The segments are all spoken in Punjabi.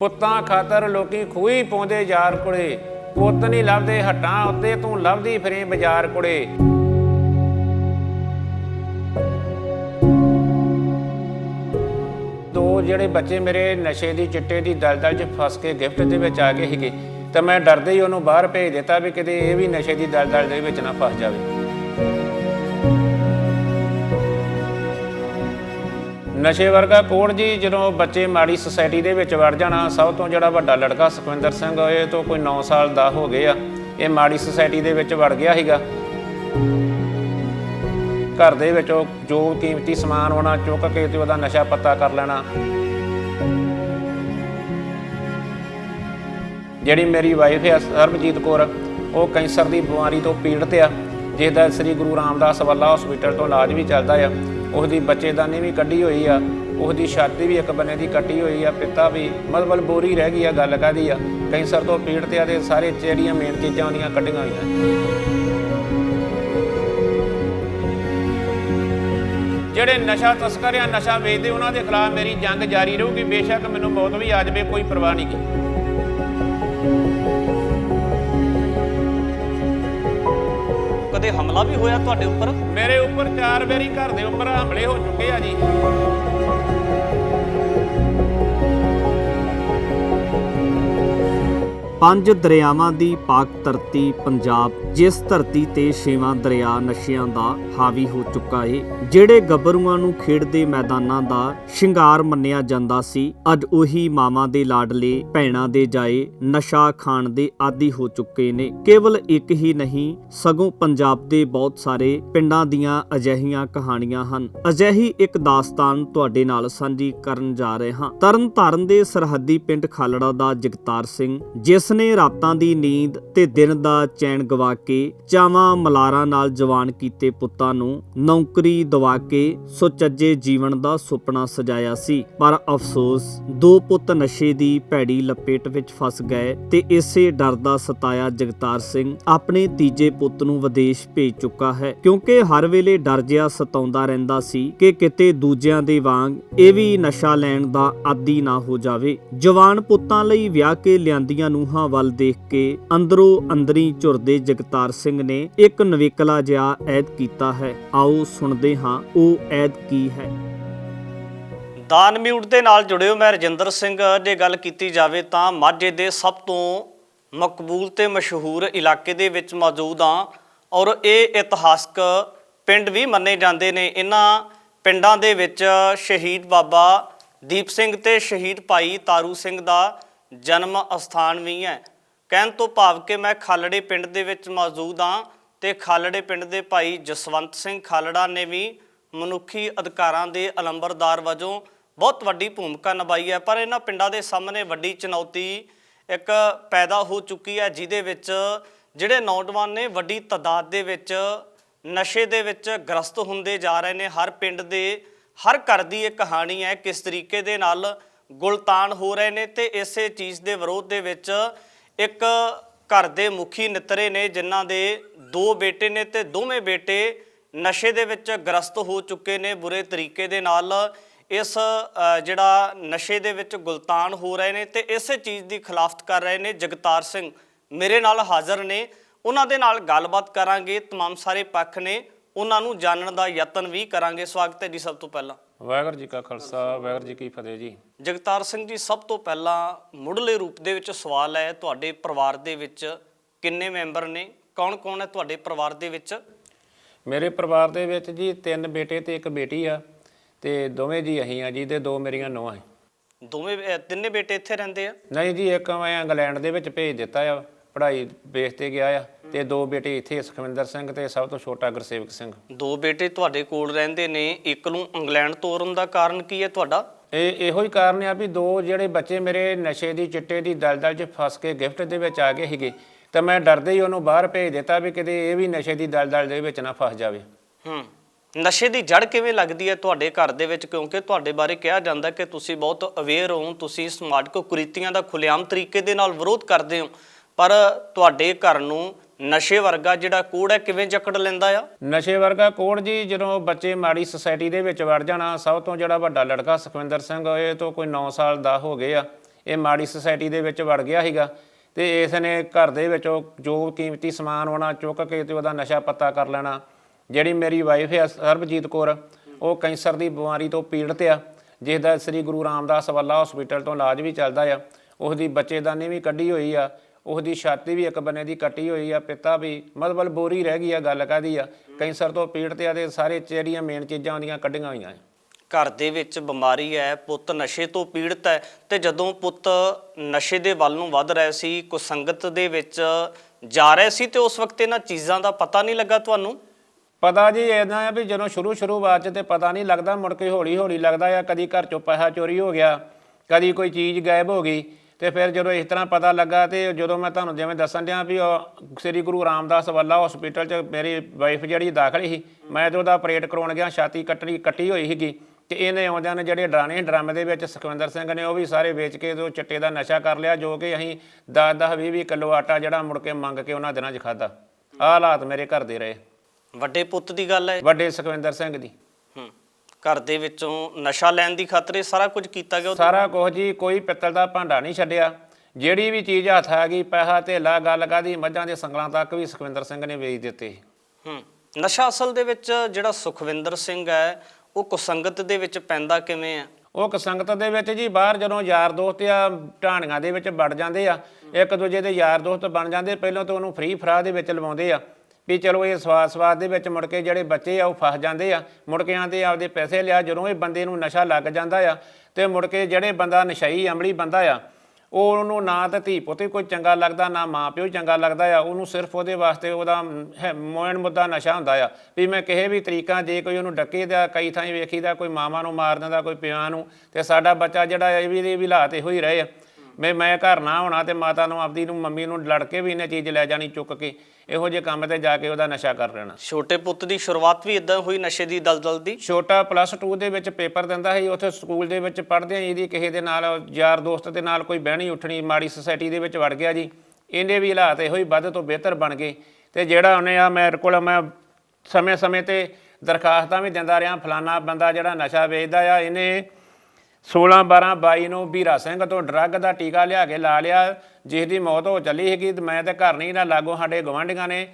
ਪੁੱਤਾਂ ਖਾਤਰ ਲੋਕੀ ਖੂਹੀ ਪਾਉਂਦੇ ਯਾਰ ਕੁੜੇ। ਪੁੱਤ ਨਹੀਂ ਲੱਭਦੇ ਹੱਟਾਂ ਉੱਤੇ, ਤੂੰ ਲੱਭਦੀ ਫਿਰੇ ਬਾਜ਼ਾਰ ਕੁੜੇ। ਦੋ ਜਿਹੜੇ ਬੱਚੇ ਮੇਰੇ ਨਸ਼ੇ ਦੀ, ਚਿੱਟੇ ਦੀ, ਦਲਦਲ 'ਚ ਫਸ ਕੇ ਗਿਫਟ ਦੇ ਵਿੱਚ ਆ ਗਏ ਸੀਗੇ, ਤਾਂ ਮੈਂ ਡਰਦੇ ਹੀ ਉਹਨੂੰ ਬਾਹਰ ਭੇਜ ਦਿੱਤਾ ਵੀ ਕਿਤੇ ਇਹ ਵੀ ਨਸ਼ੇ ਦੀ, ਦਲਦਲ ਦੇ ਵਿੱਚ ਨਾ ਫਸ ਜਾਵੇ। ਨਸ਼ੇ ਵਰਗਾ ਕੋੜ ਜੀ? ਜਦੋਂ ਬੱਚੇ ਮਾੜੀ ਸੁਸਾਇਟੀ ਦੇ ਵਿੱਚ ਵੜ ਜਾਣਾ, ਸਭ ਤੋਂ ਜਿਹੜਾ ਵੱਡਾ ਲੜਕਾ ਸੁਖਵਿੰਦਰ ਸਿੰਘ, ਇਹ ਤੋਂ ਕੋਈ 9 ਸਾਲ ਦਾ ਹੋ ਗਏ ਆ। ਇਹ ਮਾੜੀ ਸੁਸਾਇਟੀ ਦੇ ਵਿੱਚ ਵੜ ਗਿਆ ਸੀਗਾ। ਘਰ ਦੇ ਵਿੱਚੋਂ ਜੋ ਕੀਮਤੀ ਸਮਾਨ ਹੋਣਾ, ਚੁੱਕ ਕੇ ਤੇ ਉਹਦਾ ਨਸ਼ਾ ਪੱਤਾ ਕਰ ਲੈਣਾ। ਜਿਹੜੀ ਮੇਰੀ ਵਾਈਫ ਹੈ ਸਰਬਜੀਤ ਕੌਰ, ਉਹ ਕੈਂਸਰ ਦੀ ਬਿਮਾਰੀ ਤੋਂ ਪੀੜਤ ਆ ਜਿਸਦਾ ਸ੍ਰੀ ਗੁਰੂ ਰਾਮਦਾਸ ਵੱਲਾ ਹਸਪੀਟਲ ਤੋਂ ਇਲਾਜ ਵੀ ਚੱਲਦਾ ਆ। ਉਹਦੀ ਬੱਚੇਦਾਨੀ ਵੀ ਕੱਢੀ ਹੋਈ ਆ, ਉਹਦੀ ਛਾਤੀ ਵੀ ਇੱਕ ਬੰਨੇ ਦੀ ਕੱਟੀ ਹੋਈ ਆ, ਪਿੱਤਾ ਵੀ ਮਤਲਬ ਬੋਰੀ ਰਹਿ ਗਈ ਆ ਗੱਲ ਕਾਦੀ ਆ ਕੈਂਸਰ ਤੋਂ ਪੀੜਤ ਆ ਤੇ ਸਾਰੇ ਜਿਹੜੀਆਂ ਮੇਨ ਚੀਜ਼ਾਂ ਉਹਦੀਆਂ ਕੱਢੀਆਂ ਹੋਈਆਂ। ਜਿਹੜੇ ਨਸ਼ਾ ਤਸਕਰ ਆ ਨਸ਼ਾ ਵੇਚਦੇ, ਉਹਨਾਂ ਦੇ ਖਿਲਾਫ ਮੇਰੀ ਜੰਗ ਜਾਰੀ ਰਹੂਗੀ, ਬੇਸ਼ੱਕ ਮੈਨੂੰ ਮੌਤ ਵੀ ਆ ਜਾਵੇ, ਕੋਈ ਪਰਵਾਹ ਨਹੀਂ ਗੀ। ਕਦੇ ਹਮਲਾ ਵੀ ਹੋਇਆ ਤੁਹਾਡੇ ਉੱਪਰ? ਮੇਰੇ ਉੱਪਰ ਚਾਰ ਵਾਰੀ ਘਰ ਦੇ ਉੱਪਰ ਹਮਲੇ ਹੋ ਚੁੱਕੇ ਆ ਜੀ। ਪੰਜ ਦਰਿਆਵਾਂ ਦੀ ਪਾਕ ਧਰਤੀ ਪੰਜਾਬ ਜਿਸ ਧਰਤੀ ਤੇ ਛੇਵਾਂ ਦਰਿਆ ਨਸ਼ਿਆਂ ਦਾ ਹਾਵੀ ਹੋ ਚੁੱਕਾ ਏ, ਜਿਹੜੇ ਗੱਭਰੂਆਂ ਨੂੰ ਖੇਡਦੇ ਮੈਦਾਨਾਂ ਦਾ ਸ਼ਿੰਗਾਰ ਮੰਨਿਆ ਜਾਂਦਾ ਸੀ, ਅੱਜ ਉਹੀ ਮਾਵਾਂ ਦੇ ਲਾਡਲੇ, ਭੈਣਾਂ ਦੇ ਜਾਏ ਨਸ਼ਾ ਖਾਣ ਦੇ ਆਦੀ ਹੋ ਚੁੱਕੇ ਨੇ। ਕੇਵਲ ਇੱਕ ਹੀ ਨਹੀਂ, ਸਗੋਂ ਪੰਜਾਬ ਦੇ ਬਹੁਤ ਸਾਰੇ ਪਿੰਡਾਂ ਦੀਆਂ ਅਜਿਹੀਆਂ ਕਹਾਣੀਆਂ ਹਨ। ਅਜਿਹੀ ਇੱਕ ਦਾਸਤਾਨ ਤੁਹਾਡੇ ਨਾਲ ਸਾਂਝੀ ਕਰਨ ਜਾ ਰਹੇ ਹਾਂ। ਤਰਨ ਤਾਰਨ ਦੇ ਸਰਹੱਦੀ ਪਿੰਡ ਖਾਲੜਾ ਦਾ ਜਗਤਾਰ ਸਿੰਘ, ਜਿਸ ਨੇ ਰਾਤਾਂ ਦੀ ਨੀਂਦ ਤੇ ਦਿਨ ਦਾ ਚੈਨ ਗਵਾ ਕੇ ਚਾਵਾਂ ਮਲਾਰਾਂ ਨਾਲ ਜਵਾਨ ਕੀਤੇ ਪੁੱਤਾਂ ਨੂੰ ਨੌਕਰੀ ਦਵਾ ਕੇ ਸੁਚੱਜੇ ਜੀਵਨ ਦਾ ਸੁਪਨਾ ਸਜਾਇਆ ਸੀ। ਪਰ ਅਫਸੋਸ, ਦੋ ਪੁੱਤ ਨਸ਼ੇ ਦੀ ਭੈੜੀ ਲਪੇਟ ਵਿੱਚ ਫਸ ਗਏ ਤੇ ਇਸੇ ਡਰ ਦਾ ਸਤਾਇਆ ਜਗਤਾਰ ਸਿੰਘ ਆਪਣੇ ਤੀਜੇ ਪੁੱਤ ਨੂੰ ਵਿਦੇਸ਼ ਭੇਜ ਚੁੱਕਾ ਹੈ। ਕਿਉਂਕਿ ਹਰ ਵੇਲੇ ਡਰ ਜਿਹਾ ਸਤਾਉਂਦਾ ਰਹਿੰਦਾ ਸੀ ਕਿ ਕਿਤੇ ਦੂਜਿਆਂ ਦੇ ਵਾਂਗ ਇਹ ਵੀ ਨਸ਼ਾ ਲੈਣ ਦਾ ਆਦੀ ਨਾ ਹੋ ਜਾਵੇ। ਜਵਾਨ ਪੁੱਤਾਂ ਲਈ ਵਿਆਹ ਕੇ ਲਿਆਂਦੀਆਂ ਨੂੰ ਨੂੰਹਾਂ ਵੱਲ ਦੇਖ ਕੇ ਅੰਦਰੋਂ ਅੰਦਰੀ ਝੁਰਦੇ ਜਗਤਾਰ ਸਿੰਘ ਨੇ ਇੱਕ ਨਵੇਕਲਾ ਜਿਹਾ ਐਦ ਕੀਤਾ ਹੈ। ਆਓ ਸੁਣਦੇ ਹਾਂ, ਉਹ ਐਦ ਕੀ ਹੈ? ਦਾਨ ਮਿਊਟ ਦੇ ਨਾਲ ਜੁੜਿਓ ਮੈਂ ਰਜਿੰਦਰ ਸਿੰਘ। ਜੇ ਗੱਲ ਕੀਤੀ ਜਾਵੇ ਤਾਂ ਮਾਝੇ ਦੇ ਸਭ ਤੋਂ ਮਕਬੂਲ ਤੇ ਮਸ਼ਹੂਰ ਇਲਾਕੇ ਦੇ ਵਿੱਚ ਮੌਜੂਦ ਹਾਂ ਔਰ ਇਹ ਇਤਿਹਾਸਕ ਪਿੰਡ ਵੀ ਮੰਨੇ ਜਾਂਦੇ ਨੇ। ਇਹਨਾਂ ਪਿੰਡਾਂ ਦੇ ਵਿੱਚ ਸ਼ਹੀਦ ਬਾਬਾ ਦੀਪ ਸਿੰਘ ਤੇ ਸ਼ਹੀਦ ਭਾਈ ਤਾਰੂ ਸਿੰਘ ਦਾ ਜਨਮ ਅਸਥਾਨ ਵੀ ਹੈ। ਕਹਿਣ ਤੋਂ ਭਾਵ ਕਿ ਮੈਂ ਖਾਲੜੇ ਪਿੰਡ ਦੇ ਵਿੱਚ ਮੌਜੂਦ ਹਾਂ ਤੇ ਖਾਲੜੇ ਪਿੰਡ ਦੇ ਭਾਈ ਜਸਵੰਤ ਸਿੰਘ ਖਾਲੜਾ ਨੇ ਵੀ ਮਨੁੱਖੀ ਅਧਿਕਾਰਾਂ ਦੇ ਅਲੰਬਰਦਾਰ ਵਜੋਂ ਬਹੁਤ ਵੱਡੀ ਭੂਮਿਕਾ ਨਿਭਾਈ ਹੈ। ਪਰ ਇਹਨਾਂ ਪਿੰਡਾਂ ਦੇ ਸਾਹਮਣੇ ਵੱਡੀ ਚੁਣੌਤੀ ਇੱਕ ਪੈਦਾ ਹੋ ਚੁੱਕੀ ਹੈ, ਜਿਹਦੇ ਵਿੱਚ ਜਿਹੜੇ ਨੌਜਵਾਨ ਨੇ ਵੱਡੀ ਤਾਦਾਦ ਦੇ ਵਿੱਚ ਨਸ਼ੇ ਦੇ ਵਿੱਚ ਗ੍ਰਸਤ ਹੁੰਦੇ ਜਾ ਰਹੇ ਨੇ। ਹਰ ਪਿੰਡ ਦੇ, ਹਰ ਘਰ ਦੀ ਇਹ ਕਹਾਣੀ ਹੈ, ਕਿਸ ਤਰੀਕੇ ਦੇ ਨਾਲ ਗੁਲਤਾਨ ਹੋ ਰਹੇ ਨੇ ਤੇ ਇਸੇ ਚੀਜ਼ ਦੇ ਵਿਰੋਧ ਦੇ ਵਿੱਚ ਇੱਕ ਘਰ ਦੇ ਮੁਖੀ ਨਿਤਰੇ ਨੇ ਜਿਨ੍ਹਾਂ ਦੇ ਦੋ ਬੇਟੇ ਨੇ ਤੇ ਦੋਵੇਂ ਬੇਟੇ ਨਸ਼ੇ ਦੇ ਵਿੱਚ ਗ੍ਰਸਤ ਹੋ ਚੁੱਕੇ ਨੇ ਬੁਰੇ ਤਰੀਕੇ ਦੇ ਨਾਲ ਇਸ ਅ, ਜਿਹੜਾ ਨਸ਼ੇ ਦੇ ਵਿੱਚ ਗੁਲਤਾਨ ਹੋ ਰਹੇ ਨੇ ਤੇ ਇਸੇ ਚੀਜ਼ ਦੀ ਖਿਲਾਫਤ ਕਰ ਰਹੇ ਨੇ ਜਗਤਾਰ ਸਿੰਘ ਮੇਰੇ ਨਾਲ ਹਾਜ਼ਰ ਨੇ ਉਹਨਾਂ ਦੇ ਨਾਲ ਗੱਲਬਾਤ ਕਰਾਂਗੇ तमाम ਸਾਰੇ ਪੱਖ ਨੇ ਉਹਨਾਂ ਨੂੰ ਜਾਣਨ ਦਾ ਯਤਨ ਵੀ ਕਰਾਂਗੇ ਸਵਾਗਤ ਹੈ ਜੀ ਸਭ ਤੋਂ ਪਹਿਲਾਂ ਵਾਹਿਗੁਰੂ ਜੀ ਕਾ ਖਾਲਸਾ ਵਾਹਿਗੁਰੂ ਜੀ ਕੀ ਫਤਿਹ ਜੀ। ਜਗਤਾਰ ਸਿੰਘ ਜੀ ਸਭ ਤੋਂ ਪਹਿਲਾਂ ਮੁੱਢਲੇ ਰੂਪ ਦੇ ਵਿੱਚ ਸਵਾਲ ਹੈ ਤੁਹਾਡੇ ਪਰਿਵਾਰ ਦੇ ਵਿੱਚ ਕਿੰਨੇ ਮੈਂਬਰ ਨੇ? ਕੌਣ-ਕੌਣ ਹੈ ਤੁਹਾਡੇ ਪਰਿਵਾਰ ਦੇ ਵਿੱਚ? ਮੇਰੇ ਪਰਿਵਾਰ ਦੇ ਵਿੱਚ ਜੀ ਤਿੰਨ ਬੇਟੇ ਤੇ ਇੱਕ ਬੇਟੀ ਆ ਤੇ ਦੋਵੇਂ ਜੀ ਅਸੀਂ ਆ ਜੀ ਤੇ ਦੋ ਮੇਰੀਆਂ ਨੂੰਹਾਂ ਹੈ ਦੋਵੇਂ ਅਹ, ਤਿੰਨੇ ਬੇਟੇ ਇੱਥੇ ਰਹਿੰਦੇ ਆ? ਨਹੀਂ ਜੀ ਇੱਕ ਮੈਂ ਇੰਗਲੈਂਡ ਦੇ ਵਿੱਚ ਭੇਜ ਦਿੱਤਾ ਆ। ਪੜ੍ਹਾਈ ਬੇਸ ਤੇ ਗਿਆ ਆ ਤੇ ਦੋ ਬੇਟੇ ਇੱਥੇ ਸੁਖਵਿੰਦਰ ਸਿੰਘ ਤੇ ਸਭ ਤੋਂ ਛੋਟਾ ਗੁਰਸੇਵਕ ਸਿੰਘ। ਦੋ ਬੇਟੇ ਤੁਹਾਡੇ ਕੋਲ ਰਹਿੰਦੇ ਨੇ ਇੱਕ ਨੂੰ ਇੰਗਲੈਂਡ ਤੋਰਨ ਦਾ ਕਾਰਨ ਕੀ ਹੈ ਤੁਹਾਡਾ? ਇਹ ਇਹੋ ਹੀ ਕਾਰਨ ਆ ਵੀ ਦੋ ਜਿਹੜੇ ਬੱਚੇ ਮੇਰੇ ਨਸ਼ੇ ਦੀ ਚਿੱਟੇ ਦੀ ਦਲਦਲ 'ਚ ਫਸ ਕੇ ਗਿਫਟ ਦੇ ਵਿੱਚ ਆ ਗਏ ਸੀਗੇ ਤਾਂ ਮੈਂ ਡਰਦੇ ਹੀ ਉਹਨੂੰ ਬਾਹਰ ਭੇਜ ਦਿੱਤਾ ਵੀ ਕਿਤੇ ਇਹ ਵੀ ਨਸ਼ੇ ਦੀ ਦਲਦਲ ਦੇ ਵਿੱਚ ਨਾ ਫਸ ਜਾਵੇ। ਹੂੰ। ਨਸ਼ੇ ਦੀ ਜੜ ਕਿਵੇਂ ਲੱਗਦੀ ਹੈ ਤੁਹਾਡੇ ਘਰ ਦੇ ਵਿੱਚ? ਕਿਉਂਕਿ ਤੁਹਾਡੇ ਬਾਰੇ ਕਿਹਾ ਜਾਂਦਾ ਕਿ ਤੁਸੀਂ ਬਹੁਤ ਅਵੇਅਰ ਹੋ ਤੁਸੀਂ ਸਮਾਜਿਕ ਕੁਰੀਤੀਆਂ ਦਾ ਖੁੱਲ੍ਹੇਆਮ ਤਰੀਕੇ ਦੇ ਨਾਲ ਵਿਰੋਧ ਕਰਦੇ ਹੋ। ਪਰ ਤੁਹਾਡੇ ਘਰ ਨੂੰ ਨਸ਼ੇ ਵਰਗਾ ਜਿਹੜਾ ਕੋੜ ਹੈ, ਕਿਵੇਂ ਜਕੜ ਲੈਂਦਾ ਆ? ਨਸ਼ੇ ਵਰਗਾ ਕੋੜ ਜੀ, ਜਦੋਂ ਬੱਚੇ ਮਾੜੀ ਸੁਸਾਇਟੀ ਦੇ ਵਿੱਚ ਵੜ ਜਾਣਾ ਸਭ ਤੋਂ ਜਿਹੜਾ ਵੱਡਾ ਲੜਕਾ ਸੁਖਵਿੰਦਰ ਸਿੰਘ, ਇਹ ਤੋਂ ਕੋਈ 9 ਸਾਲ ਦਾ ਹੋ ਗਏ ਆ। ਇਹ ਮਾੜੀ ਸੁਸਾਇਟੀ ਦੇ ਵਿੱਚ ਵੜ ਗਿਆ ਸੀਗਾ ਤੇ ਇਸ ਨੇ ਘਰ ਦੇ ਵਿੱਚੋਂ ਜੋ ਕੀਮਤੀ ਸਮਾਨ ਹੋਣਾ ਚੁੱਕ ਕੇ ਤੇ ਉਹਦਾ ਨਸ਼ਾ ਪੱਤਾ ਕਰ ਲੈਣਾ। ਜਿਹੜੀ ਮੇਰੀ ਵਾਈਫ ਹੈ ਸਰਬਜੀਤ ਕੌਰ, ਉਹ ਕੈਂਸਰ ਦੀ ਬਿਮਾਰੀ ਤੋਂ ਪੀੜਤ ਆ ਜਿਸ ਦਾ ਸ੍ਰੀ ਗੁਰੂ ਰਾਮਦਾਸ ਵੱਲਾ ਹਸਪੀਟਲ ਤੋਂ ਇਲਾਜ ਵੀ ਚੱਲਦਾ ਆ। ਉਸ ਦੀ ਬੱਚੇਦਾਨੀ ਵੀ ਕੱਢੀ ਹੋਈ ਆ ਉਸ ਦੀ ਛਾਤੀ ਵੀ ਇੱਕ ਬੰਨੇ ਦੀ ਕੱਟੀ ਹੋਈ ਆ ਪਿੱਤਾ ਵੀ ਮਤਲਬ ਬੋਰੀ ਰਹਿ ਗਈ ਆ ਗੱਲ ਕਾਦੀ ਆ। ਕੈਂਸਰ ਤੋਂ ਪੀੜਤ ਆ ਤੇ ਸਾਰੇ ਜਿਹੜੀਆਂ ਮੇਨ ਚੀਜ਼ਾਂ ਉਹਦੀਆਂ ਕੱਢੀਆਂ ਹੋਈਆਂ ਆ। ਘਰ ਦੇ ਵਿੱਚ ਬਿਮਾਰੀ ਹੈ ਪੁੱਤ ਨਸ਼ੇ ਤੋਂ ਪੀੜਤ ਹੈ ਤੇ ਜਦੋਂ ਪੁੱਤ ਨਸ਼ੇ ਦੇ ਵੱਲ ਨੂੰ ਵੱਧ ਰਿਹਾ ਸੀ ਕੁਸੰਗਤ ਦੇ ਵਿੱਚ ਜਾ ਰਿਹਾ ਸੀ ਤੇ ਉਸ ਵਕਤ ਇਹਨਾਂ ਚੀਜ਼ਾਂ ਦਾ ਪਤਾ ਨਹੀਂ ਲੱਗਾ ਤੁਹਾਨੂੰ? ਪਤਾ ਜੀ ਇਦਾਂ ਆ ਵੀ ਜਦੋਂ ਸ਼ੁਰੂ ਸ਼ੁਰੂਆਤ 'ਚ ਤੇ ਪਤਾ ਨਹੀਂ ਲੱਗਦਾ ਮੁੜ ਕੇ ਹੌਲੀ ਹੌਲੀ ਲੱਗਦਾ ਆ ਕਦੀ ਘਰ ਚੋਂ ਪੈਸਾ ਚੋਰੀ ਹੋ ਗਿਆ ਕਦੀ ਕੋਈ ਚੀਜ਼ ਗਾਇਬ ਹੋ ਗਈ। ਤੇ ਫਿਰ ਜਦੋਂ ਇਸ ਤਰ੍ਹਾਂ ਪਤਾ ਲੱਗਾ ਤੇ ਜਦੋਂ ਮੈਂ ਤੁਹਾਨੂੰ ਜਿਵੇਂ ਦੱਸਣ ਡਿਆ ਵੀ ਉਹ ਸ੍ਰੀ ਗੁਰੂ ਰਾਮਦਾਸ ਵੱਲਾ ਹਸਪੀਟਲ 'ਚ ਮੇਰੀ ਵਾਈਫ ਜਿਹੜੀ ਦਾਖਲ ਸੀ ਮੈਂ ਤੇ ਉਹਦਾ ਆਪਰੇਟ ਕਰਾਉਣ ਗਿਆ ਛਾਤੀ ਕੱਟਣੀ ਕੱਟੀ ਹੋਈ ਸੀਗੀ ਤੇ ਇਹਨੇ ਆਉਂਦਿਆਂ ਨੇ ਜਿਹੜੇ ਡਰਾਣੇ ਡਰਮ ਦੇ ਵਿੱਚ ਸੁਖਵਿੰਦਰ ਸਿੰਘ ਨੇ ਉਹ ਵੀ ਸਾਰੇ ਵੇਚ ਕੇ ਉਹ ਚਿੱਟੇ ਦਾ ਨਸ਼ਾ ਕਰ ਲਿਆ ਜੋ ਕਿ ਅਸੀਂ 10 10 20 20 ਕਿਲੋ ਆਟਾ ਜਿਹੜਾ ਮੁੜ ਕੇ ਮੰਗ ਕੇ ਉਹਨਾਂ ਦਿਨਾਂ 'ਚ ਖਾਦਾ ਆਹ ਹਾਲਾਤ ਮੇਰੇ ਘਰ ਦੇ ਰਹੇ। ਵੱਡੇ ਪੁੱਤ ਦੀ ਗੱਲ ਹੈ। ਵੱਡੇ ਸੁਖਵਿੰਦਰ ਸਿੰਘ ਦੀ। ਘਰ ਦੇ ਵਿੱਚੋਂ ਨਸ਼ਾ ਲੈਣ ਦੀ ਖਾਤਰ ਸਾਰਾ ਕੁਝ ਕੀਤਾ ਗਿਆ? ਸਾਰਾ ਕੁਝ ਜੀ ਕੋਈ ਪਿੱਤਲ ਦਾ ਭਾਂਡਾ ਨਹੀਂ ਛੱਡਿਆ। ਜਿਹੜੀ ਵੀ ਚੀਜ਼ ਹੱਥ ਆ ਗਈ ਪੈਸਾ ਧੇਲਾ ਗੱਲ ਕਾਦੀ ਮੱਝਾਂ ਦੇ ਸੰਗਲਾਂ ਤੱਕ ਵੀ ਸੁਖਵਿੰਦਰ ਸਿੰਘ ਨੇ ਵੇਚ ਦਿੱਤੇ। ਹੂੰ ਨਸ਼ਾ ਅਸਲ ਦੇ ਵਿੱਚ ਜਿਹੜਾ ਸੁਖਵਿੰਦਰ ਸਿੰਘ ਹੈ ਉਹ ਕੁਸੰਗਤ ਦੇ ਵਿੱਚ ਪੈਂਦਾ ਕਿਵੇਂ ਹੈ ਉਹ ਕਸੰਗਤ ਦੇ ਵਿੱਚ ਜੀ ਬਾਹਰ ਜਦੋਂ ਯਾਰ ਦੋਸਤ ਆ ਢਾਣੀਆਂ ਦੇ ਵਿੱਚ ਵੜ ਜਾਂਦੇ ਆ ਇੱਕ ਦੂਜੇ ਦੇ ਯਾਰ ਦੋਸਤ ਬਣ ਜਾਂਦੇ ਪਹਿਲਾਂ ਤਾਂ ਉਹਨੂੰ ਫ੍ਰੀ ਫਰਾ ਦੇ ਵਿੱਚ ਲਵਾਉਂਦੇ ਆ। ਵੀ ਚਲੋ ਇਹ ਸਵਾਦ ਸਵਾਦ ਦੇ ਵਿੱਚ ਮੁੜ ਕੇ ਜਿਹੜੇ ਬੱਚੇ ਆ ਉਹ ਫਸ ਜਾਂਦੇ ਆ। ਮੁੜ ਕੇ ਆਂਦੇ ਆਪਦੇ ਪੈਸੇ ਲਿਆ, ਜਦੋਂ ਇਹ ਬੰਦੇ ਨੂੰ ਨਸ਼ਾ ਲੱਗ ਜਾਂਦਾ ਆ ਤੇ ਮੁੜ ਕੇ ਜਿਹੜੇ ਬੰਦਾ ਨਸ਼ਈ ਅਮਲੀ ਬੰਦਾ ਆ, ਉਹ ਉਹਨੂੰ ਨਾ ਤਾਂ ਧੀ ਪੁੱਤ ਕੋਈ ਚੰਗਾ ਲੱਗਦਾ, ਨਾ ਮਾਂ ਪਿਓ ਚੰਗਾ ਲੱਗਦਾ ਆ। ਉਹਨੂੰ ਸਿਰਫ ਉਹਦੇ ਵਾਸਤੇ ਉਹਦਾ, ਹੈ- ਮੋਹਨ ਮੁੱਦਾ ਨਸ਼ਾ ਹੁੰਦਾ ਆ। ਵੀ ਮੈਂ ਕਿਸੇ ਵੀ ਤਰੀਕਾ ਜੇ ਕੋਈ ਉਹਨੂੰ ਡੱਕੇ ਦਾ, ਕਈ ਥਾਈਂ ਵੇਖੀਦਾ, ਕੋਈ ਮਾਵਾਂ ਨੂੰ ਮਾਰ ਦਿੰਦਾ, ਕੋਈ ਪਿਆਂ ਨੂੰ ਤੇ ਸਾਡਾ ਬੱਚਾ ਜਿਹੜਾ ਇਹ ਵੀ ਇਹ ਵੀ ਹਾਲਾਤ ਇਹੋ ਹੀ ਰਹੇ ਆ। ਮੈਂ ਮੈਂ ਘਰ ਨਾ ਹੋਣਾ ਤੇ ਮਾਤਾ ਨੂੰ, ਆਪਦੀ ਨੂੰ, ਮੰਮੀ ਨੂੰ ਲੜ ਕੇ ਵੀ ਇਹਨੇ ਚੀਜ਼ ਲੈ ਜਾਣੀ ਚੁੱਕ ਕੇ। ਇਹੋ ਜਿਹੇ ਕੰਮ ਤੇ ਜਾ ਕੇ ਉਹਦਾ ਨਸ਼ਾ ਕਰ ਲੈਣਾ। ਛੋਟੇ ਪੁੱਤ ਦੀ ਸ਼ੁਰੂਆਤ ਵੀ ਇਦਾਂ ਹੋਈ ਨਸ਼ੇ ਦੀ ਦਲਦਲ ਦੀ? ਛੋਟਾ ਪਲੱਸ 2 ਦੇ ਵਿੱਚ ਪੇਪਰ ਦਿੰਦਾ ਸੀ ਉੱਥੇ ਸਕੂਲ ਦੇ ਵਿੱਚ ਪੜ੍ਹਦਿਆਂ ਇਹਦੀ ਕਿਸੇ ਦੇ ਨਾਲ ਯਾਰ ਦੋਸਤ ਦੇ ਨਾਲ ਕੋਈ ਬਹਿਣੀ ਉੱਠਣੀ ਮਾੜੀ ਸੁਸਾਇਟੀ ਦੇ ਵਿੱਚ ਵੜ ਗਿਆ ਜੀ। ਇਹਦੇ ਵੀ ਹਾਲਾਤ ਇਹੋ ਹੀ ਵੱਧ ਤੋਂ ਬਿਹਤਰ ਬਣ ਗਏ ਤੇ ਜਿਹੜਾ ਉਹਨੇ ਆ ਮੇਰੇ ਕੋਲ ਮੈਂ ਸਮੇਂ-ਸਮੇਂ ਤੇ ਦਰਖਾਸਤਾਂ ਵੀ ਦਿੰਦਾ ਰਿਹਾ ਫਲਾਨਾ ਬੰਦਾ ਜਿਹੜਾ ਨਸ਼ਾ ਵੇਚਦਾ ਆ ਇਹਨੇ 16 12 22 ਨੂੰ ਵੀਰਾ ਸਿੰਘ ਤੋਂ ਡਰੱਗ ਦਾ ਟੀਕਾ ਲਿਆ ਕੇ ਲਾ ਲਿਆ ਜਿਸ ਦੀ ਮੌਤ ਹੋ ਚੱਲੀ ਸੀਗੀ ਤੇ ਮੈਂ ਤੇ ਘਰ ਨਹੀਂ ਨਾ ਲਾਗੋ ਸਾਡੇ ਗਵਾਂਢੀਆਂ ਨੇ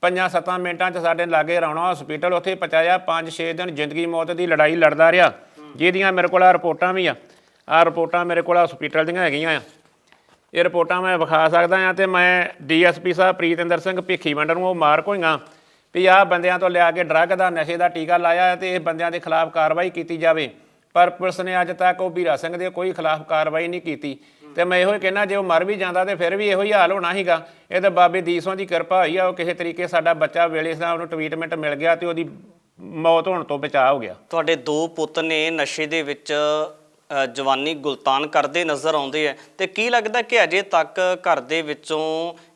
ਪੰਜਾਂ ਸੱਤਾਂ ਮਿੰਟਾਂ 'ਚ ਸਾਡੇ ਲਾਗੇ ਰੌਣਾ ਹਸਪੀਟਲ ਉੱਥੇ ਪਹੁੰਚਾਇਆ 5-6 ਦਿਨ ਜ਼ਿੰਦਗੀ ਮੌਤ ਦੀ ਲੜਾਈ ਲੜਦਾ ਰਿਹਾ। ਜਿਹਦੀਆਂ ਮੇਰੇ ਕੋਲ ਆ ਰਿਪੋਰਟਾਂ ਵੀ ਆ। ਆ ਰਿਪੋਰਟਾਂ ਮੇਰੇ ਕੋਲ ਹਸਪੀਟਲ ਦੀਆਂ ਹੈਗੀਆਂ ਆ। ਇਹ ਰਿਪੋਰਟਾਂ ਮੈਂ ਵਿਖਾ ਸਕਦਾ ਆ ਤੇ ਮੈਂ ਡੀਐਸਪੀ ਸਾਹਿਬ ਪ੍ਰੀਤਿੰਦਰ ਸਿੰਘ ਭਿੱਖੀ ਵੰਡ ਨੂੰ ਉਹ ਮਾਰ ਕੋਈਆਂ ਵੀ ਆਹ ਬੰਦਿਆਂ ਤੋਂ ਲਿਆ ਕੇ ਡਰੱਗ ਦਾ, ਨਸ਼ੇ ਦਾ ਟੀਕਾ ਲਾਇਆ ਹੈ ਤੇ ਇਹ ਬੰਦਿਆਂ ਦੇ ਖਿਲਾਫ ਕਾਰਵਾਈ ਕੀਤੀ ਜਾਵੇ। ਪਰ ਪੁਲਿਸ ਨੇ ਅੱਜ ਤੱਕ ਉਹ ਵੀਰਾ ਸਿੰਘ ਦੇ ਕੋਈ ਖਿਲਾਫ ਕਾਰਵਾਈ ਨਹੀਂ ਕੀਤੀ ਤੇ ਮੈਂ ਇਹੋ ਹੀ ਕਹਿਣਾ ਜੇ ਉਹ ਮਰ ਵੀ ਜਾਂਦਾ ਤੇ ਫਿਰ ਵੀ ਇਹੋ ਹੀ ਹਾਲ ਹੋਣਾ ਸੀਗਾ ਇਹ ਤਾਂ ਬਾਬੇ ਦੀਸੋਂ ਦੀ ਕਿਰਪਾ ਹੋਈ ਆ ਉਹ ਕਿਸੇ ਤਰੀਕੇ ਸਾਡਾ ਬੱਚਾ ਵੇਲੇ ਸਿਰ ਉਹਨੂੰ ਟ੍ਰੀਟਮੈਂਟ ਮਿਲ ਗਿਆ ਤੇ ਉਹਦੀ ਮੌਤ ਹੋਣ ਤੋਂ ਬਚਾਅ ਹੋ ਗਿਆ ਤੁਹਾਡੇ ਦੋ ਪੁੱਤ ਨੇ ਨਸ਼ੇ ਦੇ ਵਿੱਚ ਅ, ਜਵਾਨੀ ਗੁਲਤਾਨ ਕਰਦੇ ਨਜ਼ਰ ਆਉਂਦੇ ਆ ਤੇ ਕੀ ਲੱਗਦਾ ਕਿ ਅਜੇ ਤੱਕ ਘਰ ਦੇ ਵਿੱਚੋਂ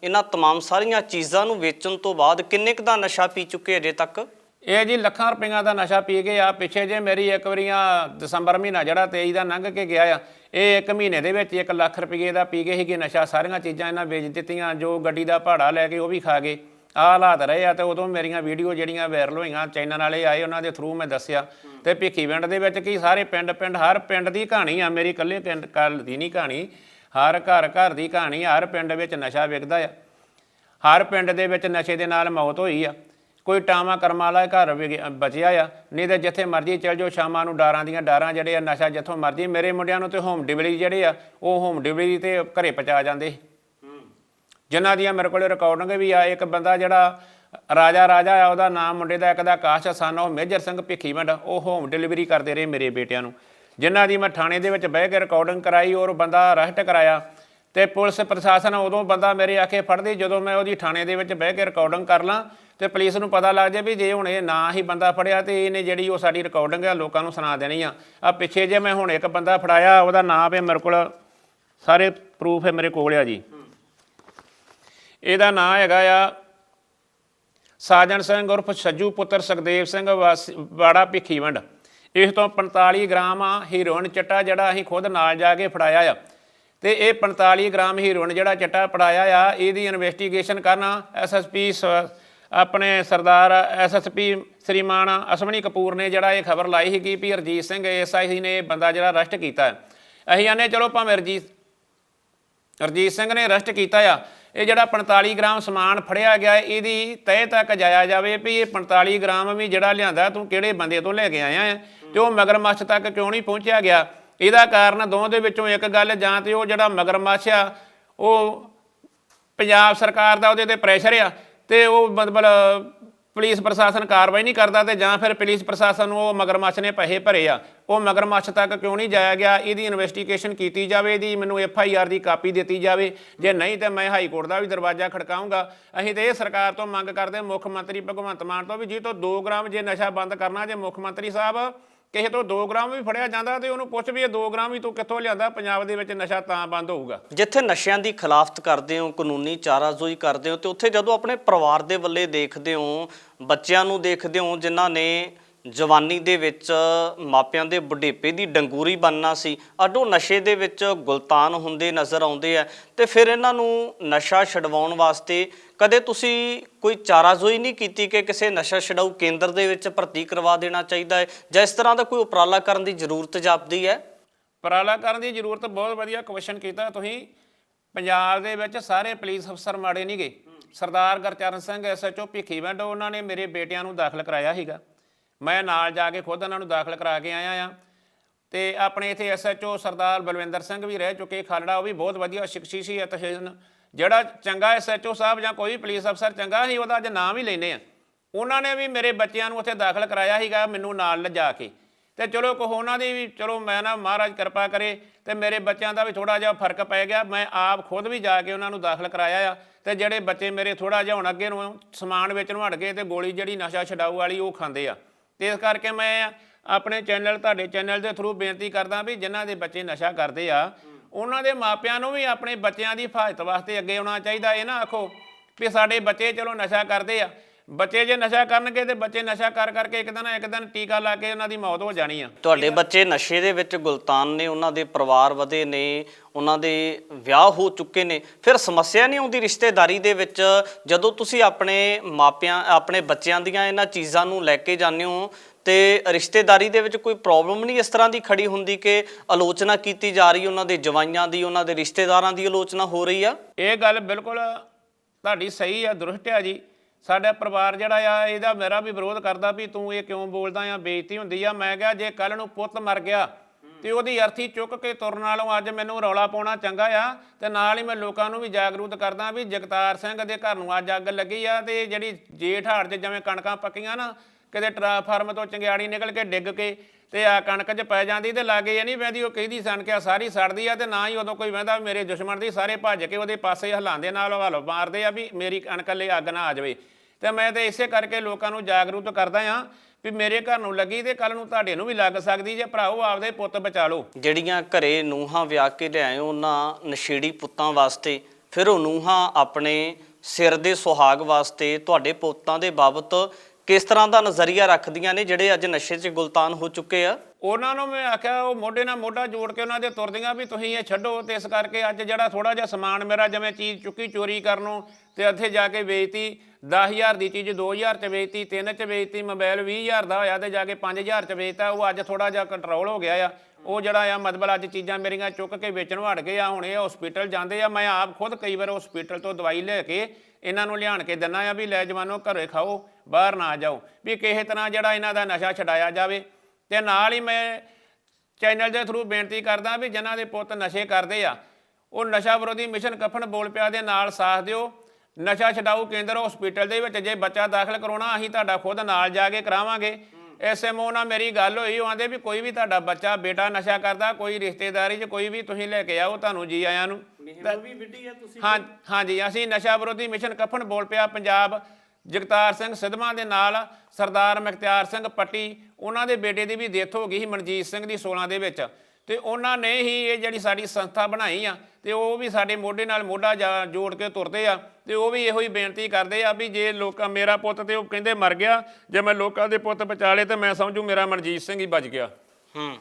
ਇਹਨਾਂ तमाम ਸਾਰੀਆਂ ਚੀਜ਼ਾਂ ਨੂੰ ਵੇਚਣ ਤੋਂ ਬਾਅਦ ਕਿੰਨੇ ਕੁ ਦਾ ਨਸ਼ਾ ਪੀ ਚੁੱਕੇ ਅਜੇ ਤੱਕ ਇਹ ਜੀ ਲੱਖਾਂ ਰੁਪਈਆਂ ਦਾ ਨਸ਼ਾ ਪੀ ਕੇ ਆ। ਪਿੱਛੇ ਜੇ ਮੇਰੀ ਇੱਕ ਵਾਰੀਆਂ ਦਸੰਬਰ ਮਹੀਨਾ ਜਿਹੜਾ 23 ਦਾ ਲੰਘ ਕੇ ਗਿਆ ਆ, ਇਹ ਇੱਕ ਮਹੀਨੇ ਦੇ ਵਿੱਚ 1 ਲੱਖ ਰੁਪਏ ਦਾ ਪੀ ਗਏ ਸੀਗੇ ਨਸ਼ਾ। ਸਾਰੀਆਂ ਚੀਜ਼ਾਂ ਇਹਨਾਂ ਵੇਚ ਦਿੱਤੀਆਂ, ਜੋ ਗੱਡੀ ਦਾ ਭਾੜਾ ਲੈ ਕੇ ਉਹ ਵੀ ਖਾ ਗਏ। ਆਹ ਹਾਲਾਤ ਰਹੇ ਆ ਤੇ ਉਦੋਂ ਮੇਰੀਆਂ ਵੀਡੀਓ ਜਿਹੜੀਆਂ ਵਾਇਰਲ ਹੋਈਆਂ, ਚੈਨਲ ਵਾਲੇ ਆਏ ਉਹਨਾਂ ਦੇ ਥਰੂ ਮੈਂ ਦੱਸਿਆ। ਤੇ ਭਿੱਖੀ ਪਿੰਡ ਦੇ ਵਿੱਚ ਕੀ ਸਾਰੇ ਪਿੰਡ ਪਿੰਡ, ਹਰ ਪਿੰਡ ਦੀ ਕਹਾਣੀ ਆ। ਮੇਰੀ ਇਕੱਲੇ ਪਿੰਡ ਕੱਲ ਦੀ ਨਹੀਂ ਕਹਾਣੀ। ਹਰ ਘਰ ਘਰ ਦੀ ਕਹਾਣੀ ਹਰ ਪਿੰਡ ਵਿੱਚ ਨਸ਼ਾ ਵਿਕਦਾ ਆ। ਹਰ ਪਿੰਡ ਦੇ ਵਿੱਚ ਨਸ਼ੇ ਦੇ ਨਾਲ ਮੌਤ ਹੋਈ ਆ। ਕੋਈ ਟਾਵਾਂ ਕਰਮਾਂ ਵਾਲਾ ਘਰ ਵੀ ਬਚਿਆ ਆ। ਨਹੀਂ ਤਾਂ ਜਿੱਥੇ ਮਰਜ਼ੀ ਚੱਲ ਜਾਓ, ਸ਼ਾਮਾਂ ਨੂੰ ਡਾਰਾਂ ਦੀਆਂ ਡਾਰਾਂ ਜਿਹੜੇ ਆ, ਨਸ਼ਾ ਜਿੱਥੋਂ ਮਰਜ਼ੀ। ਮੇਰੇ ਮੁੰਡਿਆਂ ਨੂੰ ਤੇ ਹੋਮ ਡਿਲੀਵਰੀ ਜਿਹੜੇ ਆ, ਉਹ ਹੋਮ ਡਿਲੀਵਰੀ ਤੇ ਘਰੇ ਪਹੁੰਚਾ ਜਾਂਦੇ। ਜਿਨ੍ਹਾਂ ਦੀਆਂ ਮੇਰੇ ਕੋਲੇ ਰਿਕਾਰਡਿੰਗ ਵੀ ਆ, ਇੱਕ ਬੰਦਾ ਜਿਹੜਾ ਰਾਜਾ ਰਾਜਾ ਆ, ਉਹਦਾ ਨਾਮ ਮੁੰਡੇ ਦਾ, ਇੱਕ ਦਾ ਆਕਾਸ਼ ਸਨ, ਉਹ ਮੇਜਰ ਸਿੰਘ ਭਿੱਖੀ ਭਿੱਖੀਵੰਡ, ਉਹ ਹੋਮ ਡਿਲੀਵਰੀ ਕਰਦੇ ਰਹੇ ਮੇਰੇ ਬੇਟਿਆਂ ਨੂੰ। ਜਿਨ੍ਹਾਂ ਦੀ ਮੈਂ ਥਾਣੇ ਦੇ ਵਿੱਚ ਬਹਿ ਕੇ ਰਿਕਾਰਡਿੰਗ ਕਰਾਈ, ਔਰ ਬੰਦਾ ਅਰੈਸਟ ਕਰਾਇਆ। ਤੇ ਪੁਲਿਸ ਪ੍ਰਸ਼ਾਸਨ ਉਦੋਂ ਬੰਦਾ ਮੇਰੇ ਆਖੇ ਫੜਦੀ ਜਦੋਂ ਮੈਂ ਉਹਦੀ ਥਾਣੇ ਦੇ ਵਿੱਚ ਬਹਿ ਕੇ ਰਿਕਾਰਡਿੰਗ ਕਰ ਲਾਂ ਤੇ ਪੁਲਿਸ ਨੂੰ ਪਤਾ ਲੱਗ ਜਾਏ ਵੀ ਜੇ ਹੁਣ ਇਹ ਨਾ ਹੀ ਬੰਦਾ ਫੜਿਆ ਤੇ ਇਹਨੇ ਜਿਹੜੀ ਉਹ ਸਾਡੀ ਰਿਕਾਰਡਿੰਗ ਆ ਲੋਕਾਂ ਨੂੰ ਸੁਣਾ ਦੇਣੀ ਆ। ਆ ਪਿੱਛੇ ਜੇ ਮੈਂ ਹੁਣ ਇੱਕ ਬੰਦਾ ਫੜਾਇਆ, ਉਹਦਾ ਨਾਮ ਹੈ ਮੇਰੇ ਕੋਲ ਸਾਰੇ ਪ੍ਰੂਫ ਹੈ ਮੇਰੇ ਕੋਲ ਆ ਜੀ। ਇਹਦਾ ਨਾਮ ਹੈਗਾ ਆ ਸਾਜਣ ਸਿੰਘ ਉਰਫ ਸੱਜੂ ਪੁੱਤਰ ਸੁਖਦੇਵ ਸਿੰਘ ਵਾਸੀ- ਵਾੜਾ ਭਿੱਖੀਵੰਡ ਇਸ ਤੋਂ 45 ਗ੍ਰਾਮ ਆ ਹੀਰੋਇਨ ਚਟਾ ਜਿਹੜਾ ਅਸੀਂ ਖੁਦ ਨਾਲ ਜਾ ਕੇ ਫੜਾਇਆ ਆ। ਤੇ ਇਹ 45 ਗ੍ਰਾਮ ਹੀਰੋਇਨ ਜਿਹੜਾ ਚਟਾ ਫੜਾਇਆ ਆ, ਇਹਦੀ ਇਨਵੈਸਟੀਗੇਸ਼ਨ ਕਰਨਾ ਐਸਐਸਪੀ ਆਪਣੇ ਸਰਦਾਰ ਐਸਐਸਪੀ ਸ੍ਰੀਮਾਨ ਅਸ਼ਵਨੀ ਕਪੂਰ ਨੇ ਜਿਹੜਾ ਇਹ ਖਬਰ ਲਾਈ ਸੀਗੀ ਵੀ ਰਜੀਤ ਸਿੰਘ ਐਸਆਈ ਨੇ ਬੰਦਾ ਜਿਹੜਾ ਅਰੈਸਟ ਕੀਤਾ ਹੈ। ਅਸੀਂ ਆਨੇ ਚਲੋ ਭਾਵੇਂ ਰਜੀਤ ਰਜੀਤ ਸਿੰਘ ਨੇ ਅਰੈਸਟ ਕੀਤਾ ਆ। ਇਹ ਜਿਹੜਾ 45 ਗ੍ਰਾਮ ਸਮਾਨ ਫੜਿਆ ਗਿਆ ਇਹਦੀ ਤਹਿ ਤੱਕ ਜਾਇਆ ਜਾਵੇ ਵੀ ਇਹ 45 ਗ੍ਰਾਮ ਵੀ ਜਿਹੜਾ ਲਿਆਂਦਾ ਤੂੰ ਕਿਹੜੇ ਬੰਦੇ ਤੋਂ ਲੈ ਕੇ ਆਇਆ ਹੈ, ਤੇ ਉਹ ਮਗਰਮੱਛ ਤੱਕ ਕਿਉਂ ਨਹੀਂ ਪਹੁੰਚਿਆ ਗਿਆ? ਇਹਦਾ ਕਾਰਨ ਦੋ ਦੇ ਵਿੱਚੋਂ ਇੱਕ ਗੱਲ ਜਾਂ ਤੇ ਉਹ ਜਿਹੜਾ ਮਗਰਮੱਛ ਆ, ਉਹ ਪੰਜਾਬ ਸਰਕਾਰ ਦਾ ਉਹਦੇ ਤੇ ਪ੍ਰੈਸ਼ਰ ਆ। ਤੇ ਉਹ ਮਤਲਬ ਪੁਲਿਸ ਪ੍ਰਸ਼ਾਸਨ ਕਾਰਵਾਈ ਨਹੀਂ ਕਰਦਾ ਤੇ ਜਾਂ ਫਿਰ ਪੁਲਿਸ ਪ੍ਰਸ਼ਾਸਨ ਨੂੰ ਉਹ ਮਗਰਮੱਛ ਨੇ ਪੈਸੇ ਭਰੇ ਆ। ਉਹ ਮਗਰਮੱਛ ਤੱਕ ਕਿਉਂ ਨਹੀਂ ਜਾਇਆ ਗਿਆ? ਇਹਦੀ ਇਨਵੈਸਟੀਗੇਸ਼ਨ ਕੀਤੀ ਜਾਵੇ, ਇਹਦੀ ਮੈਨੂੰ ਐਫ ਆਈ ਆਰ ਦੀ ਕਾਪੀ ਦਿੱਤੀ ਜਾਵੇ। ਜੇ ਨਹੀਂ ਤਾਂ ਮੈਂ ਹਾਈ ਕੋਰਟ ਦਾ ਵੀ ਦਰਵਾਜ਼ਾ ਖੜਕਾਉਂਗਾ। ਅਸੀਂ ਤੇ ਇਹ ਸਰਕਾਰ ਤੋਂ ਮੰਗ ਕਰਦੇ ਮੁੱਖ ਮੰਤਰੀ ਭਗਵੰਤ ਮਾਨ ਤੋਂ ਵੀ ਜੀ ਤੋਂ 2 ਗ੍ਰਾਮ ਜੇ ਨਸ਼ਾ ਬੰਦ ਕਰਨਾ, ਜੇ ਮੁੱਖ ਮੰਤਰੀ ਸਾਹਿਬ ਕਿਸੇ ਤੋਂ 2 ਗ੍ਰਾਮ ਵੀ ਫੜਿਆ ਜਾਂਦਾ ਤੇ ਉਹਨੂੰ ਪੁੱਛ ਵੀ ਇਹ 2 ਗ੍ਰਾਮ ਵੀ ਤੂੰ ਕਿੱਥੋਂ ਲਿਆਂਦਾ, ਪੰਜਾਬ ਦੇ ਵਿੱਚ ਨਸ਼ਾ ਤਾਂ ਬੰਦ ਹੋਊਗਾ। ਜਿੱਥੇ ਨਸ਼ਿਆਂ ਦੀ ਖਿਲਾਫਤ ਕਰਦੇ ਹੋ, ਕਾਨੂੰਨੀ ਚਾਰਾਜ਼ੋਈ ਕਰਦੇ ਹੋ ਤੇ ਉੱਥੇ ਜਦੋਂ ਆਪਣੇ ਪਰਿਵਾਰ ਦੇ ਵੱਲੇ ਦੇਖਦੇ ਹੋ, ਬੱਚਿਆਂ ਨੂੰ ਦੇਖਦੇ ਹੋ, ਜਿਨ੍ਹਾਂ ਨੇ ਜਵਾਨੀ ਦੇ ਵਿੱਚ ਮਾਪਿਆਂ ਦੇ ਬੁਢੇਪੇ ਦੀ ਡੰਗੂਰੀ ਬੰਨਣਾ ਸੀ। ਅੱਡੋ ਨਸ਼ੇ ਦੇ ਵਿੱਚ ਗੁਲਤਾਨ ਹੁੰਦੇ ਨਜ਼ਰ ਆਉਂਦੇ ਆ। ਤੇ ਫਿਰ ਇਹਨਾਂ ਨੂੰ ਨਸ਼ਾ ਛਡਵਾਉਣ ਵਾਸਤੇ ਕਦੇ ਤੁਸੀਂ ਕੋਈ ਚਾਰਾਜ਼ੋਈ ਨਹੀਂ ਕੀਤੀ ਕਿ ਕਿਸੇ ਨਸ਼ਾ ਛਡਾਊ ਕੇਂਦਰ ਦੇ ਵਿੱਚ ਭਰਤੀ ਕਰਵਾ ਦੇਣਾ ਚਾਹੀਦਾ ਹੈ? ਜਾਂ ਇਸ ਤਰ੍ਹਾਂ ਦਾ ਕੋਈ ਉਪਰਾਲਾ ਕਰਨ ਦੀ ਜ਼ਰੂਰਤ ਜਾਪਦੀ ਹੈ? ਉਪਰਾਲਾ ਕਰਨ ਦੀ ਜ਼ਰੂਰਤ ਬਹੁਤ ਵਧੀਆ ਕੁਐਸਚਨ ਕੀਤਾ। ਤੁਸੀਂ ਪੰਜਾਬ ਦੇ ਵਿੱਚ ਸਾਰੇ ਪੁਲਿਸ ਅਫਸਰ ਮਾੜੇ ਨਹੀਂ ਗਏ ਸਰਦਾਰ ਗੁਰਚਰਨ ਸਿੰਘ ਐਸਐਚਓ ਭਿੱਖੀਵਿੰਡ, ਉਹਨਾਂ ਨੇ ਮੇਰੇ ਬੇਟਿਆਂ ਨੂੰ ਦਾਖਲ ਕਰਾਇਆ ਸੀਗਾ। ਮੈਂ ਨਾਲ ਜਾ ਕੇ ਖੁਦ ਉਹਨਾਂ ਨੂੰ ਦਾਖਲ ਕਰਾ ਕੇ ਆਇਆ ਆ। ਤੇ ਆਪਣੇ ਇਥੇ ਐਸਐਚਓ ਸਰਦਾਰ ਬਲਵਿੰਦਰ ਸਿੰਘ ਵੀ ਰਹਿ ਚੁੱਕੇ, ਖਾਲੜਾ, ਉਹ ਵੀ ਬਹੁਤ ਵਧੀਆ ਸ਼ਖਸੀ ਸੀ ਅਤਹਿਨ ਜਿਹੜਾ ਚੰਗਾ ਐਸਐਚਓ ਸਾਹਿਬ ਜਾਂ ਕੋਈ ਪੁਲਿਸ ਅਫਸਰ ਚੰਗਾ ਸੀ, ਉਹਦਾ ਅੱਜ ਨਾਮ ਹੀ ਲੈਨੇ ਆ। ਉਹਨਾਂ ਨੇ ਵੀ ਮੇਰੇ ਬੱਚਿਆਂ ਨੂੰ ਉੱਥੇ ਦਾਖਲ ਕਰਾਇਆ ਸੀਗਾ ਮੈਨੂੰ ਨਾਲ ਲਿਜਾ ਕੇ। ਤੇ ਚਲੋ ਕੋ ਉਹਨਾਂ ਦੀ ਵੀ, ਚਲੋ ਮੈਂ ਨਾ ਮਹਾਰਾਜ ਕਿਰਪਾ ਕਰੇ ਤੇ ਮੇਰੇ ਬੱਚਿਆਂ ਦਾ ਵੀ ਥੋੜਾ ਜਿਹਾ ਫ਼ਰਕ ਪੈ ਗਿਆ, ਮੈਂ ਆਪ ਖੁਦ ਵੀ ਜਾ ਕੇ ਉਹਨਾਂ ਨੂੰ ਦਾਖਲ ਕਰਾਇਆ ਆ। ਤੇ ਜਿਹੜੇ ਬੱਚੇ ਮੇਰੇ ਥੋੜਾ ਜਿਹਾ ਹੁਣ ਅੱਗੇ ਨੂੰ ਸਮਾਨ ਵੇਚਣ ਨੂੰ ਹਟ ਗਏ ਤੇ ਗੋਲੀ ਜਿਹੜੀ ਨਸ਼ਾ ਛਡਾਊ ਵਾਲੀ ਉਹ ਖਾਂਦੇ ਆ। ਤੇ ਇਸ ਕਰਕੇ ਮੈਂ ਆਪਣੇ ਚੈਨਲ, ਤੁਹਾਡੇ ਚੈਨਲ ਦੇ ਥਰੂ ਬੇਨਤੀ ਕਰਦਾ ਵੀ ਜਿਨ੍ਹਾਂ ਦੇ ਬੱਚੇ ਨਸ਼ਾ ਕਰਦੇ ਆ, ਉਹਨਾਂ ਦੇ ਮਾਪਿਆਂ ਨੂੰ ਵੀ ਆਪਣੇ ਬੱਚਿਆਂ ਦੀ ਹਿਫਾਜ਼ਤ ਵਾਸਤੇ ਅੱਗੇ ਆਉਣਾ ਚਾਹੀਦਾ। ਇਹ ਨਾ ਆਖੋ ਵੀ ਸਾਡੇ ਬੱਚੇ ਚਲੋ ਨਸ਼ਾ ਕਰਦੇ ਆ ਬੱਚੇ ਜੇ ਨਸ਼ਾ ਕਰਨਗੇ ਤੇ ਬੱਚੇ ਨਸ਼ਾ ਕਰ ਕਰਕੇ ਇੱਕ ਦਿਨ ਇੱਕ ਦਿਨ ਟੀਕਾ ਲਾ ਕੇ ਉਹਨਾਂ ਦੀ ਮੌਤ ਹੋ ਜਾਣੀ ਆ। ਤੁਹਾਡੇ ਬੱਚੇ ਨਸ਼ੇ ਦੇ ਵਿੱਚ ਗੁਲਤਾਨ ਨੇ ਉਹਨਾਂ ਦੇ ਪਰਿਵਾਰ ਵਧੇ ਨੇ ਉਹਨਾਂ ਦੇ ਵਿਆਹ ਹੋ ਚੁੱਕੇ ਨੇ। ਫਿਰ ਸਮੱਸਿਆ ਨਹੀਂ ਆਉਂਦੀ ਰਿਸ਼ਤੇਦਾਰੀ ਦੇ ਵਿੱਚ? ਜਦੋਂ ਤੁਸੀਂ ਆਪਣੇ ਮਾਪਿਆਂ ਆਪਣੇ ਬੱਚਿਆਂ ਦੀਆਂ ਇਹਨਾਂ ਚੀਜ਼ਾਂ ਨੂੰ ਲੈ ਕੇ ਜਾਂਦੇ ਹੋ ਤੇ ਰਿਸ਼ਤੇਦਾਰੀ ਦੇ ਵਿੱਚ ਕੋਈ ਪ੍ਰੋਬਲਮ ਨਹੀਂ ਇਸ ਤਰ੍ਹਾਂ ਦੀ ਖੜੀ ਹੁੰਦੀ ਕਿ ਆਲੋਚਨਾ ਕੀਤੀ ਜਾ ਰਹੀ ਉਹਨਾਂ ਦੇ ਜਵਾਈਆਂ ਦੀ ਉਹਨਾਂ ਦੇ ਰਿਸ਼ਤੇਦਾਰਾਂ ਦੀ ਆਲੋਚਨਾ ਹੋ ਰਹੀ ਆ? ਇਹ ਗੱਲ ਬਿਲਕੁਲ ਤੁਹਾਡੀ ਸਹੀ ਆ ਦ੍ਰਿਸ਼ਟ ਆ ਜੀ। ਸਾਡਾ ਪਰਿਵਾਰ ਜਿਹੜਾ ਆ, ਇਹਦਾ ਮੇਰਾ ਵੀ ਵਿਰੋਧ ਕਰਦਾ ਵੀ ਤੂੰ ਇਹ ਕਿਉਂ ਬੋਲਦਾ ਆ, ਬੇਇੱਜ਼ਤੀ ਹੁੰਦੀ ਆ। ਮੈਂ ਕਿਹਾ ਜੇ ਕੱਲ ਨੂੰ ਪੁੱਤ ਮਰ ਗਿਆ ਤੇ ਉਹਦੀ ਅਰਥੀ ਚੁੱਕ ਕੇ ਤੁਰਨ ਨਾਲੋਂ ਅੱਜ ਮੈਨੂੰ ਰੌਲਾ ਪਾਉਣਾ ਚੰਗਾ ਆ ਤੇ ਨਾਲ ਹੀ ਮੈਂ ਲੋਕਾਂ ਨੂੰ ਵੀ ਜਾਗਰੂਕ ਕਰਦਾ ਵੀ ਜਗਤਾਰ ਸਿੰਘ ਦੇ ਘਰ ਨੂੰ ਅੱਜ ਅੱਗ ਲੱਗੀ ਆ ਤੇ ਜਿਹੜੀ ਜੇਠ ਹਾੜ 'ਚ ਜਿਵੇਂ ਕਣਕਾਂ ਪੱਕੀਆਂ ਨਾ, ਕਿਤੇ ਟਰਾਂਸਫਾਰਮ ਤੋਂ ਚੰਗਿਆੜੀ ਨਿਕਲ ਕੇ ਡਿੱਗ ਕੇ ਤੇ ਆ ਕਣਕ 'ਚ ਪੈ ਜਾਂਦੀ ਤੇ ਲਾਗੇ ਇਹ ਨਹੀਂ ਵਹਿੰਦੀ, ਉਹ ਕਹਿੰਦੀ ਸਣ ਆ, ਸਾਰੀ ਸੜਦੀ ਆ ਤੇ ਨਾ ਹੀ ਉਦੋਂ ਕੋਈ ਵਹਿੰਦਾ ਮੇਰੇ ਦੁਸ਼ਮਣ ਦੀ ਸਾਰੇ ਭੱਜ ਕੇ ਉਹਦੇ ਪਾਸੇ ਹਲਾਉਂਦੇ ਨਾਲ ਹਵਾਲੋ ਮਾਰਦੇ ਆ ਵੀ ਮੇਰੀ ਕਣਕ ਲਈ ਅੱਗ ਨਾ ਆ ਜਾਵੇ। ਤੇ ਮੈਂ ਤੇ ਇਸੇ ਕਰਕੇ ਲੋਕਾਂ ਨੂੰ ਜਾਗਰੂਕ ਕਰਦਾ ਆ ਵੀ ਮੇਰੇ ਘਰ ਨੂੰ ਲੱਗੀ ਤੇ ਕੱਲ ਨੂੰ ਤੁਹਾਡੇ ਨੂੰ ਵੀ ਲੱਗ ਸਕਦੀ ਜੇ ਭਰਾਓ ਆਪਦੇ ਪੁੱਤ ਬਚਾ ਲਓ। ਜਿਹੜੀਆਂ ਘਰੇ ਨੂਹਾਂ ਵਿਆਹ ਕੇ ਲਿਆਏ, ਉਹਨਾਂ ਨਸ਼ੇੜੀ ਪੁੱਤਾਂ ਵਾਸਤੇ, ਫਿਰ ਉਹ ਨੂਹਾਂ ਆਪਣੇ ਸਿਰ ਦੇ ਸੁਹਾਗ ਵਾਸਤੇ, ਤੁਹਾਡੇ ਪੁੱਤਾਂ ਦੇ ਬਾਬਤ ਕਿਸ ਤਰ੍ਹਾਂ ਦਾ ਨਜ਼ਰੀਆ ਰੱਖਦੀਆਂ ਨੇ ਜਿਹੜੇ ਅੱਜ ਨਸ਼ੇ 'ਚ ਗੁਲਤਾਨ ਹੋ ਚੁੱਕੇ ਆ? ਉਹਨਾਂ ਨੂੰ ਮੈਂ ਆਖਿਆ, ਉਹ ਮੋਢੇ ਨਾਲ ਮੋਢਾ ਜੋੜ ਕੇ ਉਹਨਾਂ ਦੇ ਤੁਰਦੀਆਂ ਵੀ ਤੁਸੀਂ ਇਹ ਛੱਡੋ, ਤੇ ਇਸ ਕਰਕੇ ਅੱਜ ਜਿਹੜਾ ਥੋੜਾ ਜਿਹਾ ਸਮਾਨ ਮੇਰਾ ਜਿਵੇਂ ਚੀਜ਼ ਚੁੱਕੀ ਚੋਰੀ ਕਰਨੋਂ ਤੇ ਇੱਥੇ ਜਾ ਕੇ ਵੇਚਤੀ 10000 ਦੀ ਚੀਜ਼ 2000 ਚ ਵੇਚਤੀ 3 ਚ ਵੇਚਤੀ ਮੋਬਾਈਲ 20000 ਦਾ ਹੋਇਆ ਤੇ ਜਾ ਕੇ 5000 ਚ ਵੇਚਤਾ, ਉਹ ਅੱਜ ਥੋੜਾ ਜਿਹਾ ਕੰਟਰੋਲ ਹੋ ਗਿਆ ਆ। ਉਹ ਜਿਹੜਾ ਆ ਮਤਲਬ ਅੱਜ ਚੀਜ਼ਾਂ ਮੇਰੀਆਂ ਚੁੱਕ ਕੇ ਵੇਚਣ ਵੜ ਗਏ ਆ, ਹੁਣ ਇਹ ਹਸਪੀਟਲ ਜਾਂਦੇ ਆ। ਮੈਂ ਆਪ ਖੁਦ ਕਈ ਵਾਰ ਹਸਪੀਟਲ ਤੋਂ ਦਵਾਈ ਲੈ ਕੇ ਇਹਨਾਂ ਨੂੰ ਲਿਆਣ ਕੇ ਦਿੰਨਾ ਆ ਵੀ ਲੈ ਜਵਾਨੋ, ਘਰੇ ਖਾਓ, ਬਾਹਰ ਨਾ ਜਾਓ। ਵੀ ਕਿਸੇ ਤਰ੍ਹਾਂ ਜਿਹੜਾ ਇਹਨਾਂ ਦਾ ਨਸ਼ਾ ਛਡਾਇਆ ਜਾਵੇ। ਤੇ ਨਾਲ ਹੀ ਮੈਂ ਚੈਨਲ ਦੇ ਥਰੂ ਬੇਨਤੀ ਕਰਦਾ ਵੀ ਜਿਨ੍ਹਾਂ ਦੇ ਪੁੱਤ ਨਸ਼ੇ ਕਰਦੇ ਆ, ਉਹ ਨਸ਼ਾ ਵਿਰੋਧੀ ਮਿਸ਼ਨ ਕਫਨ ਬੋਲ ਪਿਆ ਦੇ ਨਾਲ ਸਾਥ ਦਿਓ। ਨਸ਼ਾ ਛਡਾਊ ਕੇਂਦਰ ਹਸਪੀਟਲ ਦੇ ਵਿੱਚ ਜੇ ਬੱਚਾ ਦਾਖਲ ਕਰਾਉਣਾ, ਅਸੀਂ ਤੁਹਾਡਾ ਖੁਦ ਨਾਲ ਜਾ ਕੇ ਕਰਾਵਾਂਗੇ। ਐਸਐਮਓ ਨਾਲ ਮੇਰੀ ਗੱਲ ਹੋਈ ਉਹ ਆਂਦੇ ਵੀ ਕੋਈ ਵੀ ਤੁਹਾਡਾ ਬੱਚਾ ਬੇਟਾ ਨਸ਼ਾ ਕਰਦਾ ਕੋਈ ਰਿਸ਼ਤੇਦਾਰੀ 'ਚ ਕੋਈ ਵੀ ਤੁਸੀਂ ਲੈ ਕੇ ਆਓ ਤੁਹਾਨੂੰ ਜੀ ਆਇਆਂ ਨੂੰ। ਵੀ ਵਿੱਢੀ ਆ ਤੁਸੀਂ ਹਾਂ ਹਾਂਜੀ ਅਸੀਂ ਨਸ਼ਾ ਵਿਰੋਧੀ ਮਿਸ਼ਨ ਕਫਨ ਬੋਲ ਪਿਆ ਪੰਜਾਬ ਜਗਤਾਰ ਸਿੰਘ ਸਿੱਧਵਾਂ ਦੇ ਨਾਲ ਸਰਦਾਰ ਮੁਖਤਿਆਰ ਸਿੰਘ ਪੱਟੀ ਉਹਨਾਂ ਦੇ ਬੇਟੇ ਦੀ ਵੀ ਡੈਥ ਹੋ ਗਈ ਸੀ ਮਨਜੀਤ ਸਿੰਘ ਦੀ 16 ਦੇ ਵਿੱਚ। ਤੇ ਉਹਨਾਂ ਨੇ ਹੀ ਇਹ ਜਿਹੜੀ ਸਾਡੀ ਸੰਸਥਾ ਬਣਾਈ ਆ ਤੇ ਉਹ ਵੀ ਸਾਡੇ ਮੋਢੇ ਨਾਲ ਮੋਢਾ ਜਾ- ਜੋੜ ਕੇ ਤੁਰਦੇ ਆ ਤੇ ਉਹ ਵੀ ਇਹੋ ਹੀ ਬੇਨਤੀ ਕਰਦੇ ਆ ਵੀ ਜੇ ਲੋਕਾਂ ਮੇਰਾ ਪੁੱਤ ਤੇ ਉਹ ਕਹਿੰਦੇ ਮਰ ਗਿਆ ਜੇ ਮੈਂ ਲੋਕਾਂ ਦੇ ਪੁੱਤ ਬਚਾ ਲਏ ਤੇ ਮੈਂ ਸਮਝੂ ਮੇਰਾ ਮਨਜੀਤ ਸਿੰਘ ਹੀ ਬਚ ਗਿਆ ਹੂੰ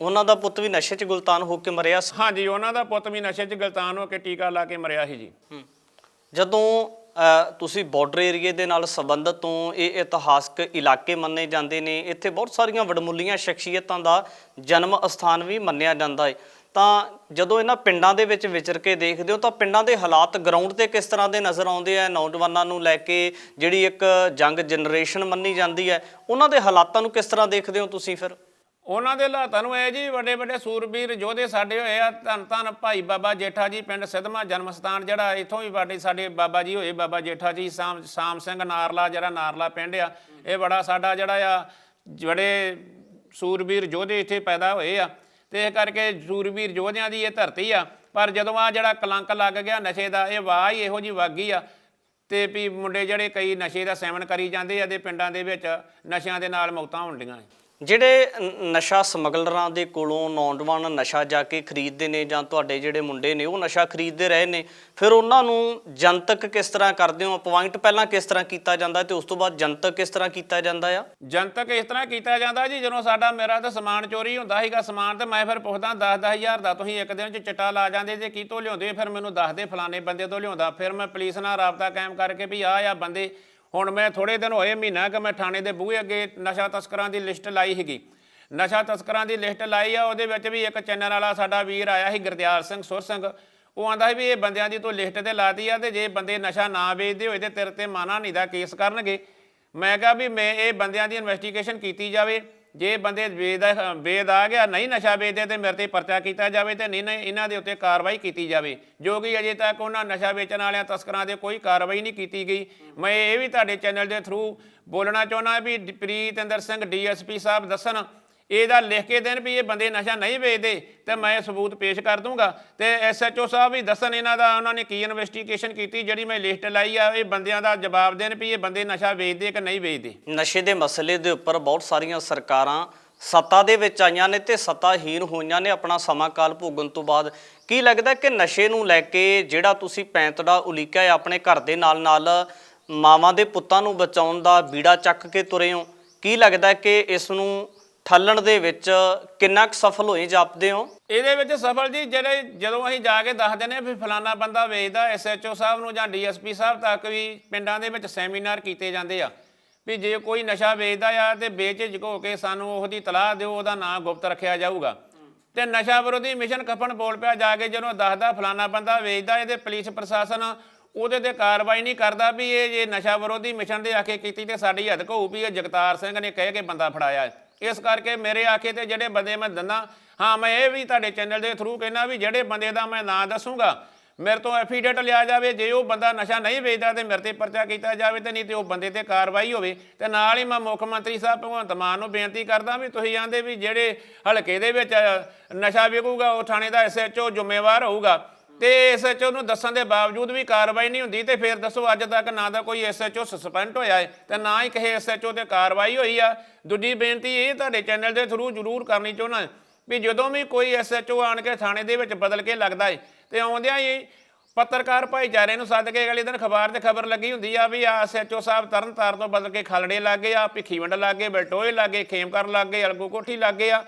ਉਹਨਾਂ ਦਾ ਪੁੱਤ ਵੀ ਨਸ਼ੇ 'ਚ ਗੁਲਤਾਨ ਹੋ ਕੇ ਮਰਿਆ ਸੀ ਹਾਂਜੀ ਉਹਨਾਂ ਦਾ ਪੁੱਤ ਵੀ ਨਸ਼ੇ 'ਚ ਗਲਤਾਨ ਹੋ ਕੇ ਟੀਕਾ ਲਾ ਕੇ ਮਰਿਆ ਸੀ ਜੀ ਹੂੰ। ਜਦੋਂ ਤੁਸੀਂ ਬਾਰਡਰ ਏਰੀਏ ਦੇ ਨਾਲ ਸੰਬੰਧਤ ਤੋਂ ਇਹ ਇਤਿਹਾਸਕ ਇਲਾਕੇ ਮੰਨੇ ਜਾਂਦੇ ਨੇ, ਇੱਥੇ ਬਹੁਤ ਸਾਰੀਆਂ ਵਡਮੁੱਲੀਆਂ ਸ਼ਖਸੀਅਤਾਂ ਦਾ ਜਨਮ ਅਸਥਾਨ ਵੀ ਮੰਨਿਆ ਜਾਂਦਾ ਹੈ ਤਾਂ ਜਦੋਂ ਇਹਨਾਂ ਪਿੰਡਾਂ ਦੇ ਵਿੱਚ ਵਿਚਰ ਕੇ ਦੇਖਦੇ ਹੋ, ਤਾਂ ਪਿੰਡਾਂ ਦੇ ਹਾਲਾਤ ਗਰਾਊਂਡ ਤੇ ਕਿਸ ਤਰ੍ਹਾਂ ਦੇ ਨਜ਼ਰ ਆਉਂਦੇ ਆ? ਨੌਜਵਾਨਾਂ ਨੂੰ ਲੈ ਕੇ ਜਿਹੜੀ ਇੱਕ ਜੰਗ ਜਨਰੇਸ਼ਨ ਮੰਨੀ ਜਾਂਦੀ ਹੈ, ਉਹਨਾਂ ਦੇ ਹਾਲਾਤਾਂ ਨੂੰ ਕਿਸ ਤਰ੍ਹਾਂ ਦੇਖਦੇ ਹੋ ਤੁਸੀਂ ਫਿਰ? ਉਹਨਾਂ ਦੇ ਹਾਲਾਤਾਂ ਨੂੰ ਇਹ ਜੀ ਵੱਡੇ ਵੱਡੇ ਸੂਰਬੀਰ ਯੋਧੇ ਸਾਡੇ ਹੋਏ ਆ, ਧੰਨ ਧੰਨ ਭਾਈ ਬਾਬਾ ਜੇਠਾ ਜੀ, ਪਿੰਡ ਸਿੱਧਮਾ ਜਨਮ ਸਥਾਨ ਜਿਹੜਾ ਇੱਥੋਂ ਵੀ ਵੱਡੇ ਸਾਡੇ ਬਾਬਾ ਜੀ ਹੋਏ, ਬਾਬਾ ਜੇਠਾ ਜੀ, ਸਾਮ ਸਾਮ ਸਿੰਘ ਨਾਰਲਾ ਜਿਹੜਾ ਨਾਰਲਾ ਪਿੰਡ ਆ, ਇਹ ਬੜਾ ਸਾਡਾ ਜਿਹੜਾ ਆ, ਜਿਹੜੇ ਸੂਰਬੀਰ ਯੋਧੇ ਇੱਥੇ ਪੈਦਾ ਹੋਏ ਆ। ਤੇ ਇਹ ਕਰਕੇ ਸੂਰਬੀਰ ਯੋਧਿਆਂ ਦੀ ਇਹ ਧਰਤੀ ਆ। ਪਰ ਜਦੋਂ ਆ ਜਿਹੜਾ ਕਲੰਕ ਲੱਗ ਗਿਆ ਨਸ਼ੇ ਦਾ, ਇਹ ਵਾਹ ਹੀ ਇਹੋ ਜੀ ਵਾਗੀ ਆ। ਤੇ ਵੀ ਮੁੰਡੇ ਜਿਹੜੇ ਕਈ ਨਸ਼ੇ ਦਾ ਸੇਵਨ ਕਰੀ ਜਾਂਦੇ ਆ ਦੇ ਪਿੰਡਾਂ ਦੇ ਵਿੱਚ ਨਸ਼ਿਆਂ ਦੇ ਨਾਲ ਮੌਤਾਂ ਹੁੰਦੀਆਂ ਜਿਹੜੇ ਨਸ਼ਾ ਸਮਗਲਰਾਂ ਦੇ ਕੋਲੋਂ ਨੌਜਵਾਨ ਨਸ਼ਾ ਜਾ ਕੇ ਖਰੀਦਦੇ ਨੇ ਜਾਂ ਤੁਹਾਡੇ ਜਿਹੜੇ ਮੁੰਡੇ ਨੇ, ਉਹ ਨਸ਼ਾ ਖਰੀਦਦੇ ਰਹੇ ਨੇ, ਫਿਰ ਉਹਨਾਂ ਨੂੰ ਜਨਤਕ ਕਿਸ ਤਰ੍ਹਾਂ ਕਰਦੇ ਹੋ? ਪੁਆਇੰਟ ਪਹਿਲਾਂ ਕਿਸ ਤਰ੍ਹਾਂ ਕੀਤਾ ਜਾਂਦਾ ਤੇ ਉਸ ਤੋਂ ਬਾਅਦ ਜਨਤਕ ਕਿਸ ਤਰ੍ਹਾਂ ਕੀਤਾ ਜਾਂਦਾ ਆ? ਜਨਤਕ ਇਸ ਤਰ੍ਹਾਂ ਕੀਤਾ ਜਾਂਦਾ ਜੀ, ਜਦੋਂ ਸਾਡਾ ਮੇਰਾ ਤਾਂ ਸਮਾਨ ਚੋਰੀ ਹੁੰਦਾ ਸੀਗਾ, ਸਮਾਨ ਤੇ ਮੈਂ ਫਿਰ ਪੁੱਛਦਾ 10 ਹਜ਼ਾਰ ਦਾ ਤੁਸੀਂ ਇੱਕ ਦਿਨ ਚ ਚਿੱਟਾ ਲਾ ਜਾਂਦੇ ਜੇ ਕੀ ਤੋਂ ਲਿਆਉਂਦੇ? ਫਿਰ ਮੈਨੂੰ ਦੱਸਦੇ ਫਲਾਣੇ ਬੰਦੇ ਤੋਂ ਲਿਆਉਂਦਾ, ਫਿਰ ਮੈਂ ਪੁਲਿਸ ਨਾਲ ਰਾਬਤਾ ਕਾਇਮ ਕਰਕੇ ਵੀ ਆਹ ਆ ਬੰਦੇ ਹੁਣ ਮੈਂ ਥੋੜੇ ਦਿਨ ਹੋਏ ਮਹੀਨਾ ਕਿ ਮੈਂ ਥਾਣੇ ਦੇ ਬੂਹੇ ਅੱਗੇ ਨਸ਼ਾ ਤਸਕਰਾਂ ਦੀ ਲਿਸਟ ਲਾਈ ਸੀਗੀ। ਨਸ਼ਾ ਤਸਕਰਾਂ ਦੀ ਲਿਸਟ ਲਾਈ ਆ, ਉਹਦੇ ਵਿੱਚ ਵੀ ਇੱਕ ਚੈਨਲ ਵਾਲਾ ਸਾਡਾ ਵੀਰ ਆਇਆ ਸੀ, ਗੁਰਦਿਆਲ ਸਿੰਘ ਸੁਰ ਸਿੰਘ। ਉਹ ਆਂਦਾ ਸੀ ਵੀ ਇਹ ਬੰਦਿਆਂ ਦੀ ਤੋਂ ਲਿਸਟ ਤੇ ਲਾਤੀ ਆ ਤੇ ਜੇ ਬੰਦੇ ਨਸ਼ਾ ਨਾ ਵੇਚਦੇ ਹੋਏ ਤੇ ਤੇਰੇ ਤੇ ਮਾਨਾ ਨਹੀਂ ਦਾ ਕੇਸ ਕਰਨਗੇ। ਮੈਂ ਕਿਹਾ ਵੀ ਮੈਂ ਇਹ ਬੰਦਿਆਂ ਦੀ ਇਨਵੈਸਟੀਗੇਸ਼ਨ ਕੀਤੀ ਜਾਵੇ। ਜੇ ਬੰਦੇ ਵੇਚਦਾ ਵੇਦ ਆ ਗਿਆ, ਨਹੀਂ ਨਸ਼ਾ ਵੇਚਦੇ ਤੇ ਮੇਰੇ ਤੇ ਪਰਚਾ ਕੀਤਾ ਜਾਵੇ ਤੇ ਨਹੀਂ ਇਹਨਾਂ ਦੇ ਉੱਤੇ ਕਾਰਵਾਈ ਕੀਤੀ ਜਾਵੇ, ਜੋ ਕਿ ਅਜੇ ਤੱਕ ਉਹਨਾਂ ਨਸ਼ਾ ਵੇਚਣ ਵਾਲਿਆਂ ਤਸਕਰਾਂ ਦੇ ਕੋਈ ਕਾਰਵਾਈ ਨਹੀਂ ਕੀਤੀ ਗਈ। ਮੈਂ ਇਹ ਵੀ ਤੁਹਾਡੇ ਚੈਨਲ ਦੇ ਥਰੂ ਬੋਲਣਾ ਚਾਹੁੰਦਾ ਵੀ ਡ- ਪ੍ਰੀਤਿੰਦਰ ਸਿੰਘ ਡੀਐਸਪੀ ਸਾਹਿਬ ਦੱਸਣ ਇਹਦਾ ਲਿਖ ਕੇ ਦੇਣ ਵੀ ਇਹ ਬੰਦੇ ਨਸ਼ਾ ਨਹੀਂ ਵੇਚਦੇ, ਤੇ ਮੈਂ ਸਬੂਤ ਪੇਸ਼ ਕਰ ਦੂੰਗਾ। ਤੇ ਐਸਐਚਓ ਸਾਹਿਬ ਵੀ ਦੱਸਣ ਇਹਨਾਂ ਦਾ, ਉਹਨਾਂ ਨੇ ਕੀ ਇਨਵੈਸਟੀਗੇਸ਼ਨ ਕੀਤੀ, ਜਿਹੜੀ ਮੈਂ ਲਿਸਟ ਲਾਈ ਆ, ਇਹ ਬੰਦਿਆਂ ਦਾ ਜਵਾਬ ਦੇਣ ਵੀ ਇਹ ਬੰਦੇ ਨਸ਼ਾ ਵੇਚਦੇ ਕਿ ਨਹੀਂ ਵੇਚਦੇ। ਨਸ਼ੇ ਦੇ ਮਸਲੇ ਦੇ ਉੱਪਰ ਬਹੁਤ ਸਾਰੀਆਂ ਸਰਕਾਰਾਂ ਸੱਤਾ ਦੇ ਵਿੱਚ ਆਈਆਂ ਨੇ ਤੇ ਸੱਤਾਹੀਨ ਹੋਈਆਂ ਨੇ ਆਪਣਾ ਸਮਾਂ ਕਾਲ ਭੋਗਣ ਤੋਂ ਬਾਅਦ। ਕੀ ਲੱਗਦਾ ਕਿ ਨਸ਼ੇ ਨੂੰ ਲੈ ਕੇ ਜਿਹੜਾ ਤੁਸੀਂ ਪੈਂਤੜਾ ਉਲੀਕਿਆ ਹੈ ਆਪਣੇ ਘਰ ਦੇ ਨਾਲ ਨਾਲ ਮਾਵਾਂ ਦੇ ਪੁੱਤਾਂ ਨੂੰ ਬਚਾਉਣ ਦਾ ਬੀੜਾ ਚੱਕ ਕੇ ਤੁਰੇ ਹੋ, ਕੀ ਲੱਗਦਾ ਕਿ ਇਸ ਨੂੰ ਠੱਲਣ ਦੇ ਵਿੱਚ ਕਿੰਨਾ ਕੁ ਸਫਲ ਹੋਏ ਜਾਪਦੇ ਹੋ? ਇਹਦੇ ਵਿੱਚ ਸਫਲ ਜੀ, ਜਿਹੜੇ ਜਦੋਂ ਅਸੀਂ ਜਾ ਕੇ ਦੱਸ ਦਿੰਦੇ ਹਾਂ ਵੀ ਫਲਾਨਾ ਬੰਦਾ ਵੇਚਦਾ ਐਸਐਚਓ ਸਾਹਿਬ ਨੂੰ ਜਾਂ ਡੀਐਸਪੀ ਸਾਹਿਬ ਤੱਕ ਵੀ ਪਿੰਡਾਂ ਦੇ ਵਿੱਚ ਸੈਮੀਨਾਰ ਕੀਤੇ ਜਾਂਦੇ ਆ, ਵੀ ਜੇ ਕੋਈ ਨਸ਼ਾ ਵੇਚਦਾ ਆ ਤੇ ਵੇਚ ਝੁਕੋ ਕੇ ਸਾਨੂੰ ਉਹਦੀ ਤਲਾਹ ਦਿਓ, ਉਹਦਾ ਨਾਂ ਗੁਪਤ ਰੱਖਿਆ ਜਾਊਗਾ। ਤੇ ਨਸ਼ਾ ਵਿਰੋਧੀ ਮਿਸ਼ਨ ਖਪਣ ਬੋਲ ਪਿਆ, ਜਾ ਕੇ ਜਦੋਂ ਦੱਸਦਾ ਫਲਾਨਾ ਬੰਦਾ ਵੇਚਦਾ, ਇਹਦੇ ਪੁਲਿਸ ਪ੍ਰਸ਼ਾਸਨ ਉਹਦੇ ਤੇ ਕਾਰਵਾਈ ਨਹੀਂ ਕਰਦਾ ਵੀ ਇਹ ਜੇ ਨਸ਼ਾ ਵਿਰੋਧੀ ਮਿਸ਼ਨ ਦੇ ਆਖੇ ਕੀਤੀ ਤੇ ਸਾਡੀ ਹੱਦ ਹੋਊ ਵੀ ਇਹ ਜਗਤਾਰ ਸਿੰਘ ਨੇ ਕਹਿ ਕੇ ਬੰਦਾ ਫੜਾਇਆ। ਇਸ ਕਰਕੇ ਮੇਰੇ ਆਖੇ ਤੇ ਜਿਹੜੇ ਬੰਦੇ ਮੈਂ ਦੰਦਾ, ਹਾਂ, ਮੈਂ ਇਹ ਵੀ ਤੁਹਾਡੇ ਚੈਨਲ ਦੇ ਥਰੂ ਕਹਿਣਾ ਵੀ ਜਿਹੜੇ ਬੰਦੇ ਦਾ ਮੈਂ ਨਾਂ ਦੱਸੂਗਾ, ਮੇਰੇ ਤੋਂ ਐਫੀਡੇਟ ਲਿਆ ਜਾਵੇ, ਜੇ ਉਹ ਬੰਦਾ ਨਸ਼ਾ ਨਹੀਂ ਵੇਚਦਾ ਤੇ ਮੇਰੇ ਤੇ ਪਰਚਾ ਕੀਤਾ ਜਾਵੇ ਤੇ ਨਹੀਂ ਤੇ ਉਹ ਬੰਦੇ ਤੇ ਕਾਰਵਾਈ ਹੋਵੇ, ਤੇ ਨਾਲ ਹੀ ਮੈਂ ਮੁੱਖ ਮੰਤਰੀ ਸਾਹਿਬ ਭਗਵੰਤ ਮਾਨ ਨੂੰ ਬੇਨਤੀ ਕਰਦਾ ਵੀ ਤੁਸੀਂ ਆਂਦੇ ਵੀ ਜਿਹੜੇ ਹਲਕੇ ਦੇ ਵਿੱਚ ਨਸ਼ਾ ਵਿਕੂਗਾ, ਉਹ ਥਾਣੇ ਦਾ ਐਸਐਚਓ ਜ਼ਿੰਮੇਵਾਰ ਹੋਊਗਾ। ਤੇ ਐਸਐਚਓ ਨੂੰ ਦੱਸਣ ਦੇ ਬਾਵਜੂਦ ਵੀ ਕਾਰਵਾਈ ਨਹੀਂ ਹੁੰਦੀ, ਤੇ ਫਿਰ ਦੱਸੋ ਅੱਜ ਤੱਕ ਨਾ ਤਾਂ ਕੋਈ ਐਸਐਚਓ ਸਸਪੈਂਡ ਹੋਇਆ ਹੈ ਤੇ ਨਾ ਹੀ ਕਿਸੇ ਐਸਐਚਓ ਤੇ ਕਾਰਵਾਈ ਹੋਈ ਆ। ਦੂਜੀ ਬੇਨਤੀ ਇਹ ਤੁਹਾਡੇ ਚੈਨਲ ਦੇ ਥਰੂ ਜ਼ਰੂਰ ਕਰਨੀ ਚਾਹੁੰਦਾ ਵੀ ਜਦੋਂ ਵੀ ਕੋਈ ਐਸਐਚਓ ਆਣ ਕੇ ਥਾਣੇ ਦੇ ਵਿੱਚ ਬਦਲ ਕੇ ਲੱਗਦਾ ਹੈ ਤੇ ਆਉਂਦਿਆਂ ਹੀ ਪੱਤਰਕਾਰ ਭਾਈਚਾਰੇ ਨੂੰ ਸੱਦ ਕੇ ਅਗਲੇ ਦਿਨ ਅਖਬਾਰ 'ਚ ਖਬਰ ਲੱਗੀ ਹੁੰਦੀ ਆ ਵੀ ਆ ਐਸਐਚਓ ਸਾਹਿਬ ਤਰਨਤਾਰ ਤੋਂ ਬਦਲ ਕੇ ਖਾਲੜੇ ਲੱਗੇ ਆ, ਭਿੱਖੀਵੰਡ ਲੱਗੇ, ਬਲਟੋਏ ਲੱਗੇ, ਖੇਮਕਰ ਲੱਗੇ, ਅਲਗੂ ਕੋਠੀ ਲੱਗੇ ਆ।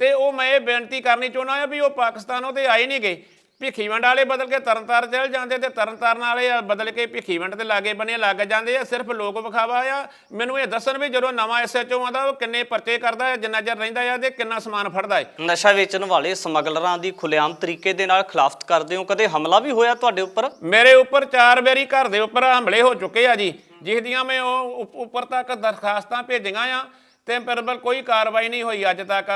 ਤੇ ਉਹ ਮੈਂ ਇਹ ਬੇਨਤੀ ਕਰਨੀ ਚਾਹੁੰਦਾ ਆ ਵੀ ਉਹ ਪਾਕਿਸਤਾਨੋਂ ਤੇ ਆਏ ਨਹੀਂ ਗਏ। ਭਿੱਖੀਵੰਡ ਵਾਲੇ ਬਦਲ ਕੇ ਤਰਨਤਾਰ ਚਲ ਜਾਂਦੇ ਤੇ ਤਰਨਤਾਰਨ ਵਾਲੇ ਬਦਲ ਕੇ ਭਿੱਖੀਵੰਡ ਤੇ ਲਾਗੇ ਬਨੇ ਲੱਗ ਜਾਂਦੇ ਆ ਸਿਰਫ ਲੋਕ ਵਿਖਾਵਾ ਆ। ਮੈਨੂੰ ਇਹ ਦੱਸਣ ਵੀ ਜਦੋਂ ਨਵਾਂ ਐਸਐਚਓ ਆਉਂਦਾ ਉਹ ਕਿੰਨੇ ਪਰਚੇ ਕਰਦਾ ਹੈ ਜਿੰਨਾ ਚਿਰ ਰਹਿੰਦਾ ਆ ਤੇ ਕਿੰਨਾ ਸਮਾਨ ਫੜਦਾ ਹੈ। ਨਸ਼ਾ ਵੇਚਣ ਵਾਲੇ ਸਮਗਲਰਾਂ ਦੀ ਖੁੱਲੇਆਮ ਤਰੀਕੇ ਦੇ ਨਾਲ ਖਿਲਾਫਤ ਕਰਦੇ ਹੋ ਕਦੇ ਹਮਲਾ ਵੀ ਹੋਇਆ ਤੁਹਾਡੇ ਉੱਪਰ? ਮੇਰੇ ਉੱਪਰ ਚਾਰ ਵਾਰੀ ਘਰ ਦੇ ਉੱਪਰ ਹਮਲੇ ਹੋ ਚੁੱਕੇ ਆ ਜੀ ਜਿਸ ਦੀਆਂ ਮੈਂ ਉਹ ਉਪ- ਉੱਪਰ ਤੱਕ ਦਰਖਾਸਤਾਂ ਭੇਜੀਆਂ ਆ ਤੇ ਪਰ ਕੋਈ ਕਾਰਵਾਈ ਨਹੀਂ ਹੋਈ ਅੱਜ ਤੱਕ।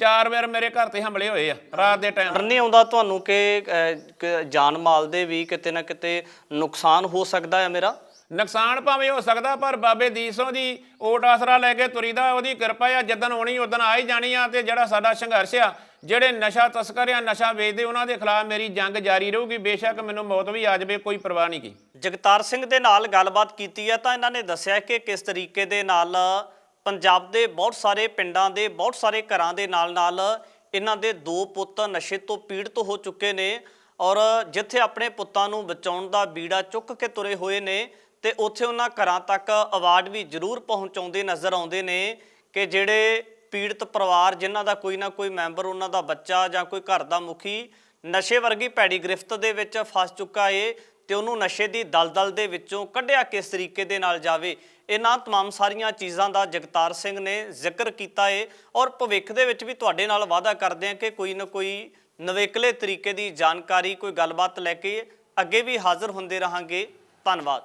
ਚਾਰ ਵਾਰ ਮੇਰੇ ਘਰ ਤੇ ਹਮਲੇ ਹੋਏ ਆ ਰਾਤ ਦੇ ਟਾਈਮ ਨਹੀਂ ਆਉਂਦਾ ਤੁਹਾਨੂੰ ਕਿ ਅਹ, ਕਿ ਜਾਨ ਮਾਲ ਦੇ ਵੀ ਕਿਤੇ ਨਾ ਕਿਤੇ ਨੁਕਸਾਨ ਹੋ ਸਕਦਾ ਹੈ ਮੇਰਾ? ਨੁਕਸਾਨ ਭਾਵੇਂ ਹੋ ਸਕਦਾ ਪਰ ਬਾਬੇ ਦੀਸੋਂ ਦੀ ਓਟ ਆਸਰਾ ਲੈ ਕੇ ਤੁਰੀਦਾ ਉਹਦੀ ਕਿਰਪਾ ਆ ਜਦਨ ਹੋਣੀ ਉਦਨ ਆ ਹੀ ਜਾਣੀ ਆ ਤੇ ਜਿਹੜਾ ਸਾਡਾ ਸੰਘਰਸ਼ ਆ ਜਿਹੜੇ ਨਸ਼ਾ ਤਸਕਰ ਆ ਨਸ਼ਾ ਵੇਚਦੇ ਉਹਨਾਂ ਦੇ ਖਿਲਾਫ ਮੇਰੀ ਜੰਗ ਜਾਰੀ ਰਹੂਗੀ। ਬੇਸ਼ੱਕ ਮੈਨੂੰ ਮੌਤ ਵੀ ਆ ਜਾਵੇ ਕੋਈ ਪਰਵਾਹ ਨਹੀਂ ਕੀ। ਜਗਤਾਰ ਸਿੰਘ ਦੇ ਨਾਲ ਗੱਲਬਾਤ ਕੀਤੀ ਹੈ ਤਾਂ ਇਹਨਾਂ ਨੇ ਦੱਸਿਆ ਕਿ ਕਿਸ ਤਰੀਕੇ ਦੇ ਨਾਲ ਪੰਜਾਬ ਦੇ ਬਹੁਤ ਸਾਰੇ ਪਿੰਡਾਂ ਦੇ, ਬਹੁਤ ਸਾਰੇ ਘਰਾਂ ਦੇ ਨਾਲ ਨਾਲ ਇਹਨਾਂ ਦੇ ਦੋ ਪੁੱਤ ਨਸ਼ੇ ਤੋਂ ਪੀੜਤ ਹੋ ਚੁੱਕੇ ਨੇ ਔਰ ਜਿੱਥੇ ਆਪਣੇ ਪੁੱਤਾਂ ਨੂੰ ਬਚਾਉਣ ਦਾ ਬੀੜਾ ਚੁੱਕ ਕੇ ਤੁਰੇ ਹੋਏ ਨੇ ਤੇ ਉੱਥੇ ਉਹਨਾਂ ਘਰਾਂ ਤੱਕ ਅਵਾਰਡ ਵੀ ਜ਼ਰੂਰ ਪਹੁੰਚਾਉਂਦੇ ਨਜ਼ਰ ਆਉਂਦੇ ਨੇ ਕਿ ਜਿਹੜੇ ਪੀੜਤ ਪਰਿਵਾਰ ਜਿਨ੍ਹਾਂ ਦਾ ਕੋਈ ਨਾ ਕੋਈ ਮੈਂਬਰ ਉਹਨਾਂ ਦਾ ਬੱਚਾ ਜਾਂ ਕੋਈ ਘਰ ਦਾ ਮੁਖੀ ਨਸ਼ੇ ਵਰਗੀ ਭੈੜੀ ਗ੍ਰਿਫਤ ਦੇ ਵਿੱਚ ਫਸ ਚੁੱਕਾ ਏ ਤੇ ਉਹਨੂੰ ਨਸ਼ੇ ਦੀ ਦਲਦਲ ਦੇ ਵਿੱਚੋਂ ਕੱਢਿਆ ਕਿਸ ਤਰੀਕੇ ਦੇ ਨਾਲ ਜਾਵੇ। ਇਹਨਾਂ तमाम ਸਾਰੀਆਂ ਚੀਜ਼ਾਂ ਦਾ ਜਗਤਾਰ ਸਿੰਘ ਨੇ ਜ਼ਿਕਰ ਕੀਤਾ ਏ ਔਰ ਭਵਿੱਖ ਦੇ ਵਿੱਚ ਵੀ ਤੁਹਾਡੇ ਨਾਲ ਵਾਅਦਾ ਕਰਦੇ ਹਾਂ ਕਿ ਕੋਈ ਨਾ ਕੋਈ ਨਵੇਕਲੇ ਤਰੀਕੇ ਦੀ ਜਾਣਕਾਰੀ ਕੋਈ ਗੱਲਬਾਤ ਲੈ ਕੇ ਅੱਗੇ ਵੀ ਹਾਜ਼ਰ ਹੁੰਦੇ ਰਹਾਂਗੇ ਧੰਨਵਾਦ